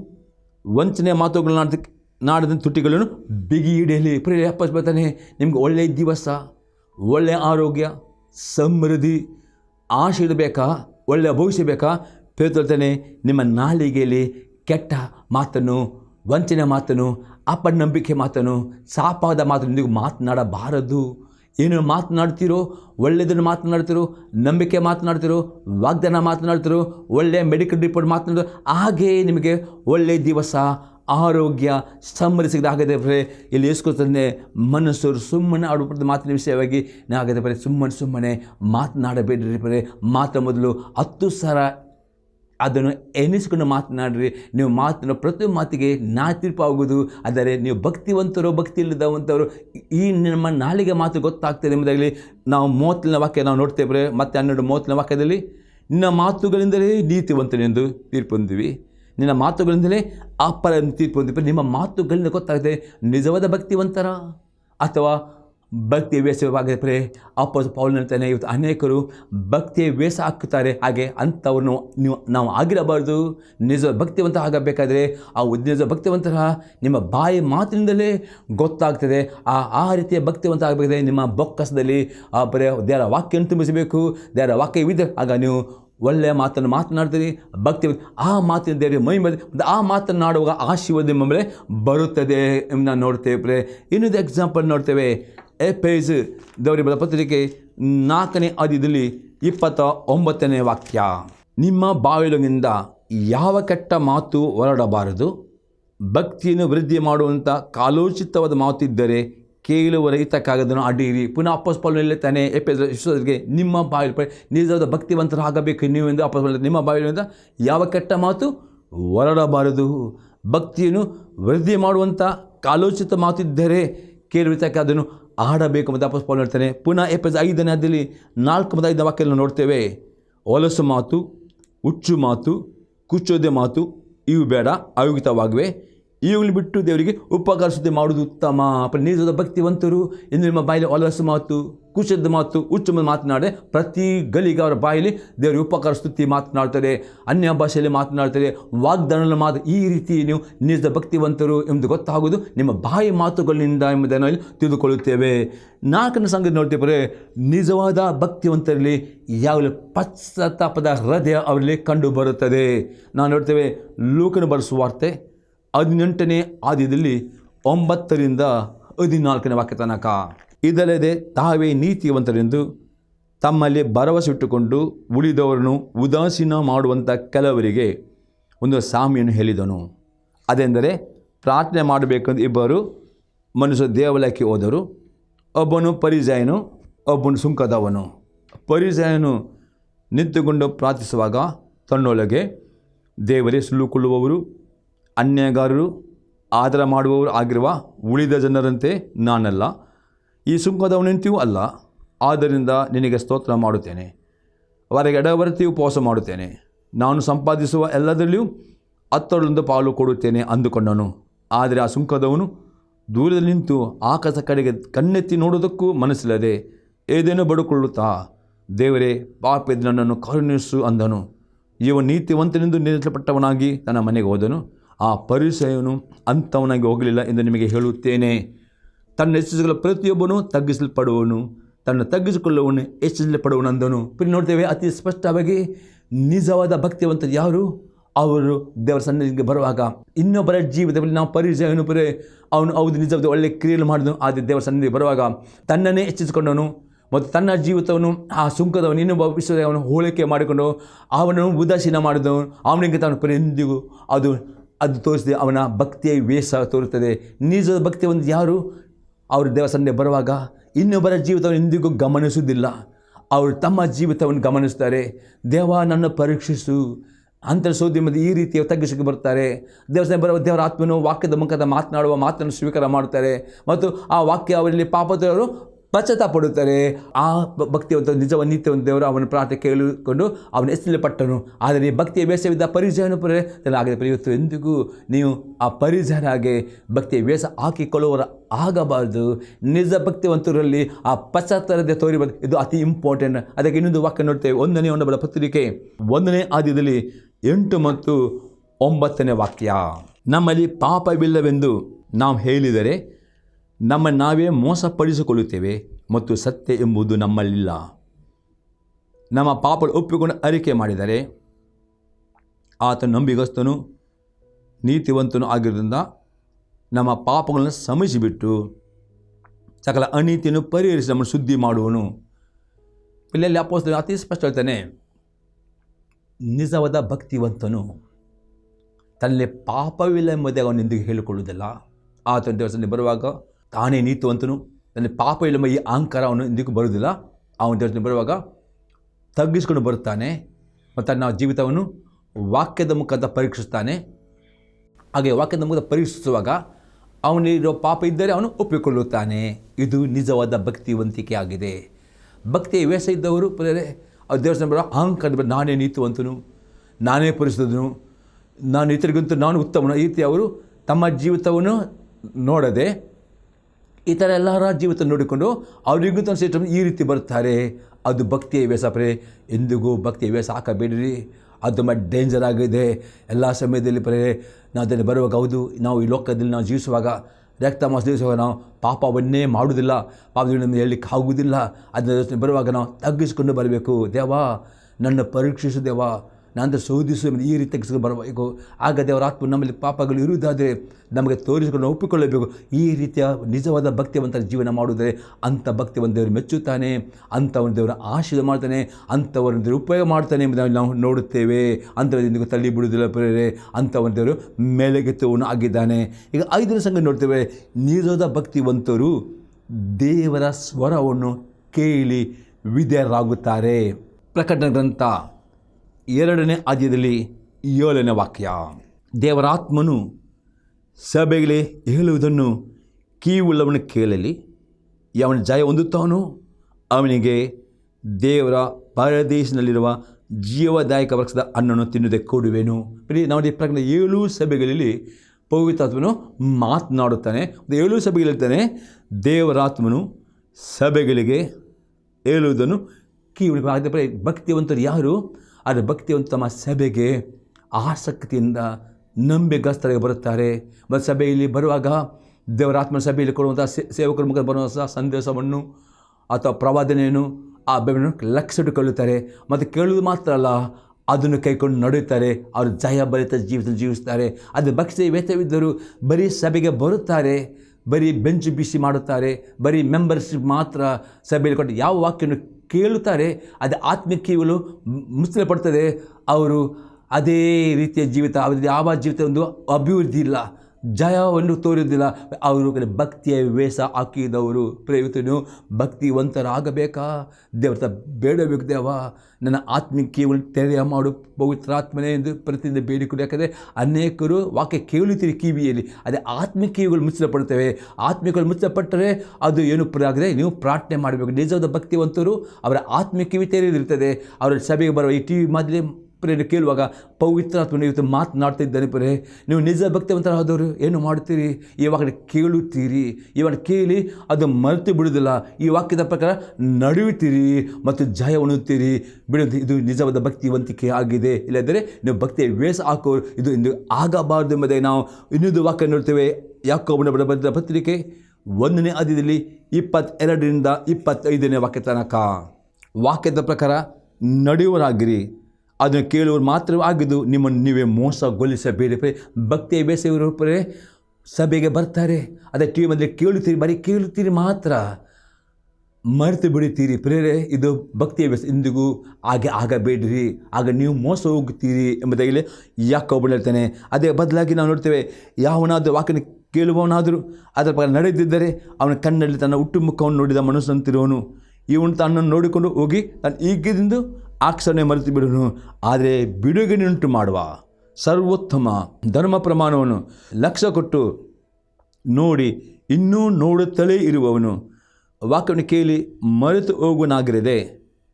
ವಂಚನೆಯ ಮಾತುಗಳನ್ನು ನಾಡದಕ್ಕೆ ನಾಡದ ತುಟಿಗಳನ್ನು ಬಿಗಿ ಹಿಡಿಯಲಿ. ಪ್ರಿಯ ಅಪ್ಪ ಬರ್ತಾನೆ ನಿಮ್ಗೆ ಒಳ್ಳೆಯ ದಿವಸ, ಒಳ್ಳೆಯ ಆರೋಗ್ಯ, ಸಮೃದ್ಧಿ ಆಶೆ ಇರಬೇಕಾ ಒಳ್ಳೆಯ ಭವಿಷ್ಯ ಬೇಕಾ? ಹೇಳ್ತಾನೆ, ನಿಮ್ಮ ನಾಲಿಗೆಯಲ್ಲಿ ಕೆಟ್ಟ ಮಾತನ್ನು ವಂಚನೆ ಮಾತನ್ನು, ಅಪನಂಬಿಕೆ ಮಾತನ್ನು ಸಾಪಾದ ಮಾತನ್ನು ಮಾತನಾಡಬಾರದು. ಏನು ಮಾತನಾಡ್ತೀರೋ, ಒಳ್ಳೆಯದನ್ನು ಮಾತನಾಡ್ತಿರೋ, ನಂಬಿಕೆ ಮಾತನಾಡ್ತಿರೋ, ವಾಗ್ದಾನ ಮಾತನಾಡ್ತಿರೋ, ಒಳ್ಳೆಯ ಮೆಡಿಕಲ್ ರಿಪೋರ್ಟ್ ಮಾತನಾಡೋ ಹಾಗೇ ನಿಮಗೆ ಒಳ್ಳೆಯ ದಿವಸ, ಆರೋಗ್ಯ ಸಂಬಂಧಿಸಿದ ಆಗದೆ ಬರೇ ಇಲ್ಲಿ ಎಸ್ಕೊತಾನೆ ಮನಸ್ಸರು ಸುಮ್ಮನೆ ಆಡುವ ಮಾತಿನ ವಿಷಯವಾಗಿ ನಾಗದೆ ಬರೀ ಸುಮ್ಮನೆ ಸುಮ್ಮನೆ ಮಾತನಾಡಬೇಡ್ರಿ ಬರೇ ಮಾತ್ರ ಮೊದಲು ಹತ್ತು ಸಾವಿರ ಅದನ್ನು ಎನಿಸಿಕೊಂಡು ಮಾತನಾಡ್ರಿ. ನೀವು ಮಾತಿನ ಪ್ರತಿ ಮಾತಿಗೆ ನಾ ತೀರ್ಪಾಗುವುದು ಆದರೆ ನೀವು ಭಕ್ತಿವಂತರು ಭಕ್ತಿ ಇಲ್ಲದವಂಥವರು ಈ ನಮ್ಮ ನಾಲಿಗೆ ಮಾತು ಗೊತ್ತಾಗ್ತದೆ ಎಂಬುದಾಗಲಿ, ನಾವು ಮೂವತ್ತನೇ ವಾಕ್ಯ ನಾವು ನೋಡ್ತೇವೆ ಮತ್ತೆ ಹನ್ನೆರಡು ಮೂವತ್ತನೇ ವಾಕ್ಯದಲ್ಲಿ, ನಿನ್ನ ಮಾತುಗಳಿಂದಲೇ ನೀತಿವಂತನೆಂದು ತೀರ್ಪು ಹೊಂದಿವಿ. ನಿನ್ನ ಮಾತುಗಳಿಂದಲೇ ಅಪ್ಪರ ತೀರ್ಪು ಹೊಂದಿವಿ. ನಿಮ್ಮ ಮಾತುಗಳಿಂದ ಗೊತ್ತಾಗುತ್ತೆ ನಿಜವಾದ ಭಕ್ತಿವಂತರ? ಅಥವಾ ಭಕ್ತಿಯ ವೇಸವಾಗಿದೆ ಪ್ರೇ ಅಪ್ಪ ಪೌಲ್ ನಡ್ತಾನೆ ಇವತ್ತು ಅನೇಕರು ಭಕ್ತಿಯ ವೇಷ ಹಾಕುತ್ತಾರೆ. ಹಾಗೆ ಅಂಥವ್ರನ್ನು ನೀವು, ನಾವು ಆಗಿರಬಾರ್ದು. ನಿಜ ಭಕ್ತಿವಂತ ಆಗಬೇಕಾದ್ರೆ, ಆ ನಿಜ ಭಕ್ತಿವಂತರ ನಿಮ್ಮ ಬಾಯಿ ಮಾತಿನಿಂದಲೇ ಗೊತ್ತಾಗ್ತದೆ. ಆ ಆ ರೀತಿಯ ಭಕ್ತಿವಂತ ಆಗಬೇಕಾದ್ರೆ ನಿಮ್ಮ ಬೊಕ್ಕಸದಲ್ಲಿ, ಆ ಬರೀ ದೇವರ ವಾಕ್ಯವನ್ನು ತುಂಬಿಸಬೇಕು. ದೇವರ ವಾಕ್ಯವಿದೆ ಆಗ ನೀವು ಒಳ್ಳೆಯ ಮಾತನ್ನು ಮಾತನಾಡ್ತೀರಿ. ಭಕ್ತಿ, ಆ ಮಾತಿನ ದೇವರಿಗೆ ಮೈ ಮೇಲೆ ಮತ್ತು ಆ ಮಾತನ್ನು ಆಶೀರ್ವಾದ ನಿಮ್ಮ ಮೇಲೆ ಬರುತ್ತದೆ. ನಾನು ನೋಡ್ತೇವೆ ಪ್ರೇ ಇನ್ನೊಂದು ಎಕ್ಸಾಂಪಲ್ ನೋಡ್ತೇವೆ. ಎ ಪೇಜ್ ಬದ ಪತ್ರಿಕೆ ನಾಲ್ಕನೇ ಅದಿದಲ್ಲಿ ಇಪ್ಪತ್ತ ಒಂಬತ್ತನೇ ವಾಕ್ಯ. ನಿಮ್ಮ ಬಾವಿಲಿನಿಂದ ಯಾವ ಕೆಟ್ಟ ಮಾತು ಹೊರಡಬಾರದು? ಭಕ್ತಿಯನ್ನು ವೃದ್ಧಿ ಮಾಡುವಂಥ ಕಾಲೋಚಿತವಾದ ಮಾತಿದ್ದರೆ ಕೇಳುವ ರೈತಕ್ಕಾಗದನ್ನು ಅಡ್ಡಿಯಿರಿ. ಪುನಃ ಅಪ್ಪಸ್ಪಾಲನಲ್ಲಿ ತಾನೇ ಎಪೆ ವಿಶ್ವರಿಗೆ ನಿಮ್ಮ ಬಾಯಲ್ಲಿ ನಿಜವಾದ ಭಕ್ತಿವಂತರಾಗಬೇಕು ನೀವು ಎಂದು ಅಪ್ಪಸ್ಪಾಲ ನಿಮ್ಮ ಬಾವಿಲಿಂದ ಯಾವ ಕೆಟ್ಟ ಮಾತು ಹೊರಡಬಾರದು? ಭಕ್ತಿಯನ್ನು ವೃದ್ಧಿ ಮಾಡುವಂಥ ಕಾಲೋಚಿತ ಮಾತಿದ್ದರೆ ಕೇಳುವಿತಕ್ಕೆ ಅದನ್ನು ಆಡಬೇಕು ಮತ್ತು ಅಪ್ಪಸ್ಪಾಲ್ ಹೇಳ್ತಾನೆ. ಪುನಃ ಎಪ್ಪಸ್ ಐದನೇ ಅದರಲ್ಲಿ ನಾಲ್ಕು ಮತ್ತು ಐದನೇ ವಾಕ್ಯವನ್ನು ನೋಡ್ತೇವೆ. ಹೊಲಸು ಮಾತು, ಹುಚ್ಚು ಮಾತು, ಕುಚ್ಚೋದೆ ಮಾತು, ಇವು ಬೇಡ ಅಯೋಗಿತವಾಗಿವೆ ಇವುಗಳು ಬಿಟ್ಟು ದೇವರಿಗೆ ಉಪಕರಿಸದೆ ಮಾಡುವುದು ಉತ್ತಮ. ನಿಜವಾದ ಭಕ್ತಿವಂತರು ಎಂದು ನಿಮ್ಮ ಬಾಯಲ್ಲಿ ಒಲಸು ಮಾತು ಕುಶದ ಮಾತು ಉಚ್ಚಮ ಮಾತನಾಡಿದೆ ಮಾತನಾಡೆ ಪ್ರತಿ ಗಲಿಗೆ ಅವರ ಬಾಯಲ್ಲಿ ದೇವರಿಗೆ ಉಪಕಾರ ಸ್ತುತಿ ಮಾತನಾಡ್ತಾರೆ. ಅನ್ಯ ಭಾಷೆಯಲ್ಲಿ ಮಾತನಾಡ್ತಾರೆ. ವಾಗ್ದಾನ ಮಾತು ಈ ರೀತಿ ನೀವು ನಿಜದ ಭಕ್ತಿವಂತರು ಎಂದು ಗೊತ್ತಾಗುವುದು ನಿಮ್ಮ ಬಾಯಿ ಮಾತುಗಳಿಂದ ಎಂಬುದನ್ನು ಇಲ್ಲಿ ತಿಳಿದುಕೊಳ್ಳುತ್ತೇವೆ. ನಾಲ್ಕನೇ ಸಂಗತಿ ನೋಡ್ತೇವೆ ನಿಜವಾದ ಭಕ್ತಿವಂತರಲ್ಲಿ ಯಾವಾಗಲೂ ಪಶ್ಚಾತ್ತಾಪದ ಹೃದಯ ಅವರಲ್ಲಿ ಕಂಡು ಬರುತ್ತದೆ ನಾವು ನೋಡ್ತೇವೆ ಲೂಕನ ಬರೆಸುವಾರ್ತೆ ಹದಿನೆಂಟನೇ ಆದ್ಯದಲ್ಲಿ ಒಂಬತ್ತರಿಂದ ಹದಿನಾಲ್ಕನೇ ವಾಕ್ಯ ತನಕ. ಇದಲ್ಲದೆ ತಾವೇ ನೀತಿವಂತರೆಂದು ತಮ್ಮಲ್ಲಿ ಭರವಸೆ ಇಟ್ಟುಕೊಂಡು ಉಳಿದವರನ್ನು ಉದಾಸೀನ ಮಾಡುವಂಥ ಕೆಲವರಿಗೆ ಒಂದು ಸಾಮಿಯನ್ನು ಹೇಳಿದನು. ಅದೆಂದರೆ ಪ್ರಾರ್ಥನೆ ಮಾಡಬೇಕೆಂದು ಇಬ್ಬರು ಮನುಷ್ಯ ದೇವಾಲಯಕ್ಕೆ ಹೋದರು. ಒಬ್ಬನು ಪರಿಜಯನು, ಒಬ್ಬನು ಸುಂಕದವನು. ಪರಿಜಯನು ನಿಂತುಕೊಂಡು ಪ್ರಾರ್ಥಿಸುವಾಗ ತನ್ನೊಳಗೆ ದೇವರೇ ಸುಳ್ಳುಕೊಳ್ಳುವವರು ಅನ್ಯಾಯಗಾರರು ಆದರ ಮಾಡುವವರು ಆಗಿರುವ ಉಳಿದ ಜನರಂತೆ ನಾನಲ್ಲ. ಈ ಸುಂಕದವನಂತೆಯೂ ಅಲ್ಲ. ಆದ್ದರಿಂದ ನಿನಗೆ ಸ್ತೋತ್ರ ಮಾಡುತ್ತೇನೆ. ಅವರಿಗೆ ಎಡವರ್ತಿ ಉಪವಾಸ ಮಾಡುತ್ತೇನೆ. ನಾನು ಸಂಪಾದಿಸುವ ಎಲ್ಲದರಲ್ಲಿಯೂ ಹತ್ತರೊಂದು ಪಾಲು ಕೊಡುತ್ತೇನೆ ಅಂದುಕೊಂಡನು. ಆದರೆ ಆ ಸುಂಕದವನು ದೂರದಲ್ಲಿ ನಿಂತು ಆಕಾಶ ಕಡೆಗೆ ಕಣ್ಣೆತ್ತಿ ನೋಡುವುದಕ್ಕೂ ಮನಸ್ಸಿಲ್ಲದೆ ಏದೇನೋ ಬಡುಕೊಳ್ಳುತ್ತಾ, ದೇವರೇ ಪಾಪದ ನನ್ನನ್ನು ಕರುಣಿಸು ಅಂದನು. ಇವ ನೀತಿವಂತನೆಂದು ನಿಲ್ಲಿಸಲ್ಪಟ್ಟವನಾಗಿ ತನ್ನ ಮನೆಗೆ ಹೋದನು. ಆ ಪರಿಸಯನು ಅಂಥವನಾಗಿ ಹೋಗಲಿಲ್ಲ ಎಂದು ನಿಮಗೆ ಹೇಳುತ್ತೇನೆ. ತನ್ನ ಹೆಚ್ಚಿಸಿಕೊಳ್ಳ ಪ್ರತಿಯೊಬ್ಬನು ತಗ್ಗಿಸಲ್ಪಡುವನು, ತನ್ನ ತಗ್ಗಿಸಿಕೊಳ್ಳುವನು ಹೆಚ್ಚಿಸಲ್ಪಡುವನು ಅಂದನು. ಪಿನ್ ನೋಡ್ತೇವೆ, ಅತಿ ಸ್ಪಷ್ಟವಾಗಿ ನಿಜವಾದ ಭಕ್ತಿವಂತರು ಯಾರು? ಅವರು ದೇವರ ಸನ್ನಿಧಿಗೆ ಬರುವಾಗ ಇನ್ನೊಬ್ಬರ ಜೀವಿತದಲ್ಲಿ ನಾವು ಪರಿಚಯನು ಪರೇ ಅವನು ಹೌದು, ನಿಜವಾದ ಒಳ್ಳೆ ಕ್ರಿಯೆಯಲ್ಲಿ ಮಾಡಿದನು, ಆದರೆ ದೇವರ ಸನ್ನಿಧಿಗೆ ಬರುವಾಗ ತನ್ನನ್ನೇ ಹೆಚ್ಚಿಸಿಕೊಂಡವನು ಮತ್ತು ತನ್ನ ಜೀವಿತವನ್ನು, ಆ ಸುಂಕದವನು, ಇನ್ನೊಬ್ಬ ವಿಶ್ವದವನು ಹೋಲಿಕೆ ಮಾಡಿಕೊಂಡು ಅವನನ್ನು ಉದಾಸೀನ ಮಾಡಿದವನು ಅವನಿಗೆ ತಾನು ಎಂದಿಗೂ ಅದು ಅದು ತೋರಿಸಿದೆ ಅವನ ಭಕ್ತಿಯ ವೇಷ ತೋರುತ್ತದೆ. ನಿಜದ ಭಕ್ತಿ ಒಂದು ಯಾರು? ಅವರು ದೇವಸ್ಥಾನಕ್ಕೆ ಬರುವಾಗ ಇನ್ನೊಬ್ಬರ ಜೀವಿತವನ್ನು ಎಂದಿಗೂ ಗಮನಿಸುವುದಿಲ್ಲ. ಅವರು ತಮ್ಮ ಜೀವಿತವನ್ನು ಗಮನಿಸ್ತಾರೆ. ದೇವ ನನ್ನ ಪರೀಕ್ಷಿಸು. ಅಂತರ್ಸೋದ್ಯಮದ ಈ ರೀತಿಯ ತಗ್ಗಿಸಕ್ಕೆ ಬರ್ತಾರೆ. ದೇವಸ್ಥಾನ ಬರುವ ದೇವರ ಆತ್ಮನು ವಾಕ್ಯದ ಮುಖದ ಮಾತನಾಡುವ ಮಾತನ್ನು ಸ್ವೀಕಾರ ಮಾಡ್ತಾರೆ ಮತ್ತು ಆ ವಾಕ್ಯ ಅವರಲ್ಲಿ ಪಾಪದವರು ಪಶ್ಚಾತ್ತಾಪಡುತ್ತಾರೆ. ಆ ಭಕ್ತಿವಂತ ನಿಜವ ನಿತ್ಯವಂತ ದೇವರು ಅವನ ಪ್ರಾರ್ಥನೆ ಕೇಳಿಕೊಂಡು ಅವನ ಹೆಸರಲ್ಪಟ್ಟನು ಆದರೆ ಈ ಭಕ್ತಿಯ ವೇಷವಿದ್ದ ಪರಿಚಯನ ಪರ ಆಗಿದೆ ಪ್ರಯತ್ನ ಎಂದಿಗೂ ನೀವು ಆ ಪರಿಜಯನಾಗೆ ಭಕ್ತಿಯ ವೇಷ ಹಾಕಿಕೊಳ್ಳುವವರ ಆಗಬಾರದು. ನಿಜ ಭಕ್ತಿವಂತರಲ್ಲಿ ಆ ಪಶ್ಚಾತ್ತರದೇ ತೋರಿಬಾರ್ದು ಇದು ಅತಿ ಇಂಪಾರ್ಟೆಂಟ್ ಅದಕ್ಕೆ ಇನ್ನೊಂದು ವಾಕ್ಯ ನೋಡ್ತೇವೆ. ಒಂದನೇ ಒಂದಬಲ ಪತ್ರಿಕೆ, ಒಂದನೇ ಆದ್ಯದಲ್ಲಿ ಎಂಟು ಮತ್ತು ಒಂಬತ್ತನೇ ವಾಕ್ಯ. ನಮ್ಮಲ್ಲಿ ಪಾಪವಿಲ್ಲವೆಂದು ನಾವು ಹೇಳಿದರೆ ನಮ್ಮ ನಾವೇ ಮೋಸಪಡಿಸಿಕೊಳ್ಳುತ್ತೇವೆ ಮತ್ತು ಸತ್ಯ ಎಂಬುದು ನಮ್ಮಲ್ಲಿಲ್ಲ. ನಮ್ಮ ಪಾಪ ಒಪ್ಪಿಕೊಂಡು ಅರಿಕೆ ಮಾಡಿದರೆ ಆತ ನಂಬಿಗಸ್ತನು, ನೀತಿವಂತನು ಆಗಿರೋದ್ರಿಂದ ನಮ್ಮ ಪಾಪಗಳನ್ನು ಸಮಿಸಿಬಿಟ್ಟು ಸಕಲ ಅನೀತಿಯನ್ನು ಪರಿಹರಿಸಿ ನಮ್ಮನ್ನು ಶುದ್ಧಿ ಮಾಡುವನು. ಇಲ್ಲೆಲ್ಲಿ ಅಪ್ಪೋಸ್ತಲ ಅತಿ ಸ್ಪಷ್ಟ ಹೇಳ್ತಾನೆ, ನಿಜವಾದ ಭಕ್ತಿವಂತನು, ತನ್ನಲ್ಲಿ ಪಾಪವಿಲ್ಲ ಎಂಬುದೇ ಅವನಿಂದ ಹೇಳಿಕೊಳ್ಳುವುದಿಲ್ಲ. ಆತನ ದೇವಸ್ಥಾನ ಬರುವಾಗ ತಾನೇ ನೀತಿವಂತನು ನನ್ನ ಪಾಪ ಇಲ್ಲಂಬ ಈ ಅಹಂಕಾರ ಅವನು ಎಂದಿಗೂ ಬರುವುದಿಲ್ಲ. ಅವನ ದೇವಸ್ಥಾನ ಬರುವಾಗ ತಗ್ಗಿಸ್ಕೊಂಡು ಬರುತ್ತಾನೆ. ಮತ್ತು ತನ್ನ ಜೀವಿತವನ್ನು ವಾಕ್ಯದ ಮುಖಾಂತರ ಪರೀಕ್ಷಿಸ್ತಾನೆ ಹಾಗೆ ವಾಕ್ಯದ ಮುಖದ ಪರೀಕ್ಷಿಸುವಾಗ ಅವನಿರೋ ಪಾಪ ಇದ್ದರೆ ಅವನು ಒಪ್ಪಿಕೊಳ್ಳುತ್ತಾನೆ. ಇದು ನಿಜವಾದ ಭಕ್ತಿವಂತಿಕೆ ಆಗಿದೆ. ಭಕ್ತಿಯ ವ್ಯಸ ಇದ್ದವರು ಅವ್ರ ದೇವಸ್ಥಾನ ಬರೋ ಅಹಂಕಾರ ಬರೋ ನಾನೇ ನೀತಿವಂತನು ನಾನೇ ಪರಿಶುದ್ಧನು ನಾನು ಇತರಿಗಿಂತ ನಾನು ಉತ್ತಮನು. ಈ ರೀತಿ ಅವರು ತಮ್ಮ ಜೀವಿತವನ್ನು ನೋಡದೆ ಥರ ಎಲ್ಲರ ಜೀವಿತ ನೋಡಿಕೊಂಡು ಅವರಿಗೂ ತನ್ನ ಶ್ರೇಷ್ಠ ಈ ರೀತಿ ಬರ್ತಾರೆ ಅದು ಭಕ್ತಿಯ ವ್ಯಸ ಪ್ರೇ. ಎಂದಿಗೂ ಭಕ್ತಿಯ ವ್ಯಸ ಹಾಕಬೇಡಿರಿ. ಅದು ತುಂಬ ಡೇಂಜರ್ ಆಗಿದೆ. ಎಲ್ಲ ಸಮಯದಲ್ಲಿ ಪ್ರೇ, ನಾವು ಅದನ್ನು ಬರುವಾಗ ಹೌದು, ನಾವು ಈ ಲೋಕದಲ್ಲಿ ನಾವು ಜೀವಿಸುವಾಗ, ರಕ್ತ ಮಾಸ ಜೀವಿಸುವಾಗ ನಾವು ಪಾಪವನ್ನೇ ಮಾಡುವುದಿಲ್ಲ. ಪಾಪದಿಂದ ಹೇಳಲಿಕ್ಕೆ ಆಗುವುದಿಲ್ಲ. ಅದನ್ನು ಬರುವಾಗ ನಾವು ತಗ್ಗಿಸಿಕೊಂಡು ಬರಬೇಕು. ದೇವ, ನನ್ನ ಪರೀಕ್ಷಿಸು ದೇವ. ನಂತರ ಶೋಧಿಸುವ ಈ ರೀತಿ ಕೆಲಸ ಬರಬೇಕು. ಆಗ ದೇವರ ಆತ್ಮ ನಮ್ಮಲ್ಲಿ ಪಾಪಗಳು ಇರುವುದಾದರೆ ನಮಗೆ ತೋರಿಸಿಕೊಂಡು ಒಪ್ಪಿಕೊಳ್ಳಬೇಕು. ಈ ರೀತಿಯ ನಿಜವಾದ ಭಕ್ತಿವಂತರ ಜೀವನ ಮಾಡುವುದರೆ ಅಂಥ ಭಕ್ತಿವಂತ ದೇವರು ಮೆಚ್ಚುತ್ತಾನೆ, ಅಂಥವನು ದೇವರ ಆಶೀರ್ವಾದ ಮಾಡ್ತಾನೆ ಅಂಥವರನ್ನು ದೇವರು ಉಪಯೋಗ ಮಾಡ್ತಾನೆ ಎಂಬುದನ್ನು ನಾವು ನೋಡುತ್ತೇವೆ. ಅಂಥವರಿಂದ ತಳ್ಳಿ ಬಿಡುವುದಿಲ್ಲ ಪ್ರೇರೆ ಅಂಥವನ್ನು ದೇವರು ಮೇಲೆಗೆತ್ತುವನು ಆಗಿದ್ದಾನೆ. ಈಗ ಐದನೇ ಸಂಘ ನೋಡ್ತೇವೆ. ನಿಜವಾದ ಭಕ್ತಿವಂತರು ದೇವರ ಸ್ವರವನ್ನು ಕೇಳಿ ವಿಧೇಯರಾಗುತ್ತಾರೆ. ಪ್ರಕಟಣೆ ಗ್ರಂಥ ಎರಡನೇ ಅಧ್ಯಾಯದಲ್ಲಿ ಏಳನೇ ವಾಕ್ಯ. ದೇವರಾತ್ಮನು ಸಭೆಗಳೇ ಹೇಳುವುದನ್ನು ಕೀವುಳ್ಳವನು ಕೇಳಲಿ. ಯಾವನ ಜಯ ಹೊಂದುತ್ತಾನೋ ಅವನಿಗೆ ದೇವರ ಪರದೇಶದಲ್ಲಿರುವ ಜೀವದಾಯಕ ವರ್ಷದ ಹಣ್ಣನ್ನು ತಿನ್ನುವುದೇ ಕೊಡುವೆನು. ನಾವು ಈ ಪ್ರಕರಣ ಏಳು ಸಭೆಗಳಲ್ಲಿ ಪವಿತ್ರಾತ್ಮನು ಮಾತನಾಡುತ್ತಾನೆ. ಏಳು ಸಭೆಗಳಿರ್ತಾನೆ. ದೇವರಾತ್ಮನು ಸಭೆಗಳಿಗೆ ಹೇಳುವುದನ್ನು ಕಿವಿ ಭಕ್ತಿವಂತರು ಯಾರು? ಆದರೆ ಭಕ್ತಿವಂತ ತಮ್ಮ ಸಭೆಗೆ ಆಸಕ್ತಿಯಿಂದ ನಂಬಿಗಸ್ತರಿಗೆ ಬರುತ್ತಾರೆ. ಮತ್ತು ಸಭೆಯಲ್ಲಿ ಬರುವಾಗ ದೇವರಾತ್ಮ ಸಭೆಯಲ್ಲಿ ಕೊಡುವಂಥ ಸೇವಕರ ಮುಖ ಬರುವಂಥ ಸಂದೇಶವನ್ನು ಅಥವಾ ಪ್ರವಾದನೆಯನ್ನು ಆ ಬೆನ್ನು ಲಕ್ಷಿಟ್ಟುಕೊಳ್ಳುತ್ತಾರೆ ಮತ್ತು ಕೇಳುವುದು ಮಾತ್ರ ಅಲ್ಲ, ಅದನ್ನು ಕೈಕೊಂಡು ನಡೆಯುತ್ತಾರೆ. ಅವರು ಜಯಭರಿತ ಜೀವಿತ ಜೀವಿಸ್ತಾರೆ ಅದು ಭಕ್ತಿ ವೇತವಿದ್ದರು ಬರೀ ಸಭೆಗೆ ಬರುತ್ತಾರೆ, ಬರೀ ಬೆಂಚು ಬಿಸಿ ಮಾಡುತ್ತಾರೆ, ಬರೀ ಮೆಂಬರ್ಶಿಪ್ ಮಾತ್ರ ಸಭೆಯಲ್ಲಿ ಕೊಟ್ಟು ಯಾವ ವಾಕ್ಯವನ್ನು ಕೇಳುತ್ತಾರೆ ಅದು ಆತ್ಮಿಕಗಳು ಮುಚ್ಚಲ್ಪಡ್ತದೆ ಅವರು ಅದೇ ರೀತಿಯ ಜೀವಿತ ಅವರಿಗೆ ಯಾವ ಜೀವಿತ ಒಂದು ಅಭಿವೃದ್ಧಿ ಇಲ್ಲ. ಜಯವನ್ನು ತೋರುವುದಿಲ್ಲ. ಅವರು ಭಕ್ತಿಯ ವೇಷ ಹಾಕಿದವರು. ಪ್ರೇಮಿತನು ಭಕ್ತಿವಂತರಾಗಬೇಕಾ? ದೇವರ ಬೇಡಬೇಕು ದೇವ. ನನ್ನ ಆತ್ಮಿಕವನ್ನು ತೆರೆಯ ಮಾಡು. ಪವಿತ್ರಾತ್ಮನೇ ಎಂದು ಪ್ರತಿಯಿಂದ ಬೇಡಿಕೊಂಡು, ಯಾಕಂದರೆ ಅನೇಕರು ವಾಕ್ಯ ಕೇಳುತ್ತೀರಿ ಕಿವಿಯಲ್ಲಿ. ಅದೇ ಆತ್ಮಿಕಗಳು ಮುಚ್ಚಲ್ಪಡ್ತವೆ ಆತ್ಮಿಕಗಳು ಮುಚ್ಚಲ್ಪಟ್ಟರೆ ಅದು ಏನು ಆಗದೆ ನೀವು ಪ್ರಾರ್ಥನೆ ಮಾಡಬೇಕು. ನಿಜವಾದ ಭಕ್ತಿವಂತರು ಅವರ ಆತ್ಮಿಕ ತೆರೆದಿರ್ತದೆ ಅವರ ಸಭೆಗೆ ಬರುವ ಈ ಟಿ ವಿ ಮಾದರಿ ಪ್ರೇರಣೆ ಕೇಳುವಾಗ ಇವತ್ತು ಮಾತನಾಡ್ತಾ ಇದ್ದಾನೆ ಪ್ರೇ ನೀವು ನಿಜ ಭಕ್ತಿವಂತರಾದವರು ಏನು ಮಾಡ್ತೀರಿ ಈ ವಾಕ್ಯ ಕೇಳುತ್ತೀರಿ. ಇವಾಗ ಕೇಳಿ ಅದು ಮರೆತು ಬಿಡುವುದಿಲ್ಲ. ಈ ವಾಕ್ಯದ ಪ್ರಕಾರ ನಡೆಯುತ್ತೀರಿ ಮತ್ತು ಜಯ ಉಣುತ್ತೀರಿ ಬಿಡುತ್ತೆ ಇದು ನಿಜವಾದ ಭಕ್ತಿವಂತಿಕೆ ಆಗಿದೆ. ಇಲ್ಲಂದರೆ ನೀವು ಭಕ್ತಿಯ ವೇಷ ಹಾಕೋ ಇದು ಇಂದು ಆಗಬಾರದು ಎಂಬುದೇ ನಾವು ಇನ್ನೊಂದು ವಾಕ್ಯ ನೋಡ್ತೇವೆ. ಯಾಕೋಬನ ಬರೆದ ಪತ್ರಿಕೆ ಒಂದನೇ ಅದಿದಲ್ಲಿ ಇಪ್ಪತ್ತೆರಡರಿಂದ ಇಪ್ಪತ್ತೈದನೇ ವಾಕ್ಯ ತನಕ ವಾಕ್ಯದ ಪ್ರಕಾರ ನಡೆಯುವರಾಗಿರಿ. ಅದನ್ನು ಕೇಳುವರು ಮಾತ್ರ ಆಗಿದ್ದು ನಿಮ್ಮನ್ನು ನೀವೇ ಮೋಸಗೊಳಿಸಬೇಡಿ ಪ್ರೆ ಭಕ್ತಿಯ ಬೇಸೆಯವರು ಪ್ರೇ ಸಭೆಗೆ ಬರ್ತಾರೆ. ಅದೇ ಟಿ ವಿ ಮಧ್ಯೆ ಕೇಳುತ್ತೀರಿ, ಬರೀ ಕೇಳುತ್ತೀರಿ ಮಾತ್ರ. ಮರೆತು ಬಿಡುತ್ತೀರಿ. ಪ್ರೇರೆ ಇದು ಭಕ್ತಿಯ ವ್ಯಸ್ ಇಂದಿಗೂ ಹಾಗೆ ಆಗಬೇಡ್ರಿ. ಆಗ ನೀವು ಮೋಸ ಹೋಗುತ್ತೀರಿ ಎಂಬುದಾಗಲೇ ಯಾಕೊಬ್ಬಳು ಹೇಳ್ತಾನೆ. ಅದೇ ಬದಲಾಗಿ ನಾವು ನೋಡ್ತೇವೆ, ಯಾವನಾದರೂ ವಾಕ್ಯನ ಕೇಳುವವನಾದರೂ ಅದರ ಪ್ರಕಾರ ನಡೆದಿದ್ದರೆ ಅವನ ಕಣ್ಣಲ್ಲಿ ತನ್ನ ಹುಟ್ಟು ಮುಖವನ್ನು ನೋಡಿದ ಮನಸ್ಸಂತಿರುವನು ಇವನು ತನ್ನನ್ನು ನೋಡಿಕೊಂಡು ಹೋಗಿ ನಾನು ಈಗಿದ್ದು ಆಕ್ಷರಣೆ ಮರೆತು ಬಿಡುವನು ಆದರೆ ಬಿಡುಗಡೆಯುಂಟು ಮಾಡುವ. ಸರ್ವೋತ್ತಮ ಧರ್ಮ ಪ್ರಮಾಣವನ್ನು ಲಕ್ಷ ಕೊಟ್ಟು ನೋಡಿ ಇನ್ನೂ ನೋಡುತ್ತಲೇ ಇರುವವನು. ವಾಕ್ಯವನ್ನು ಕೇಳಿ ಮರೆತು ಹೋಗುವನಾಗಿರದೆ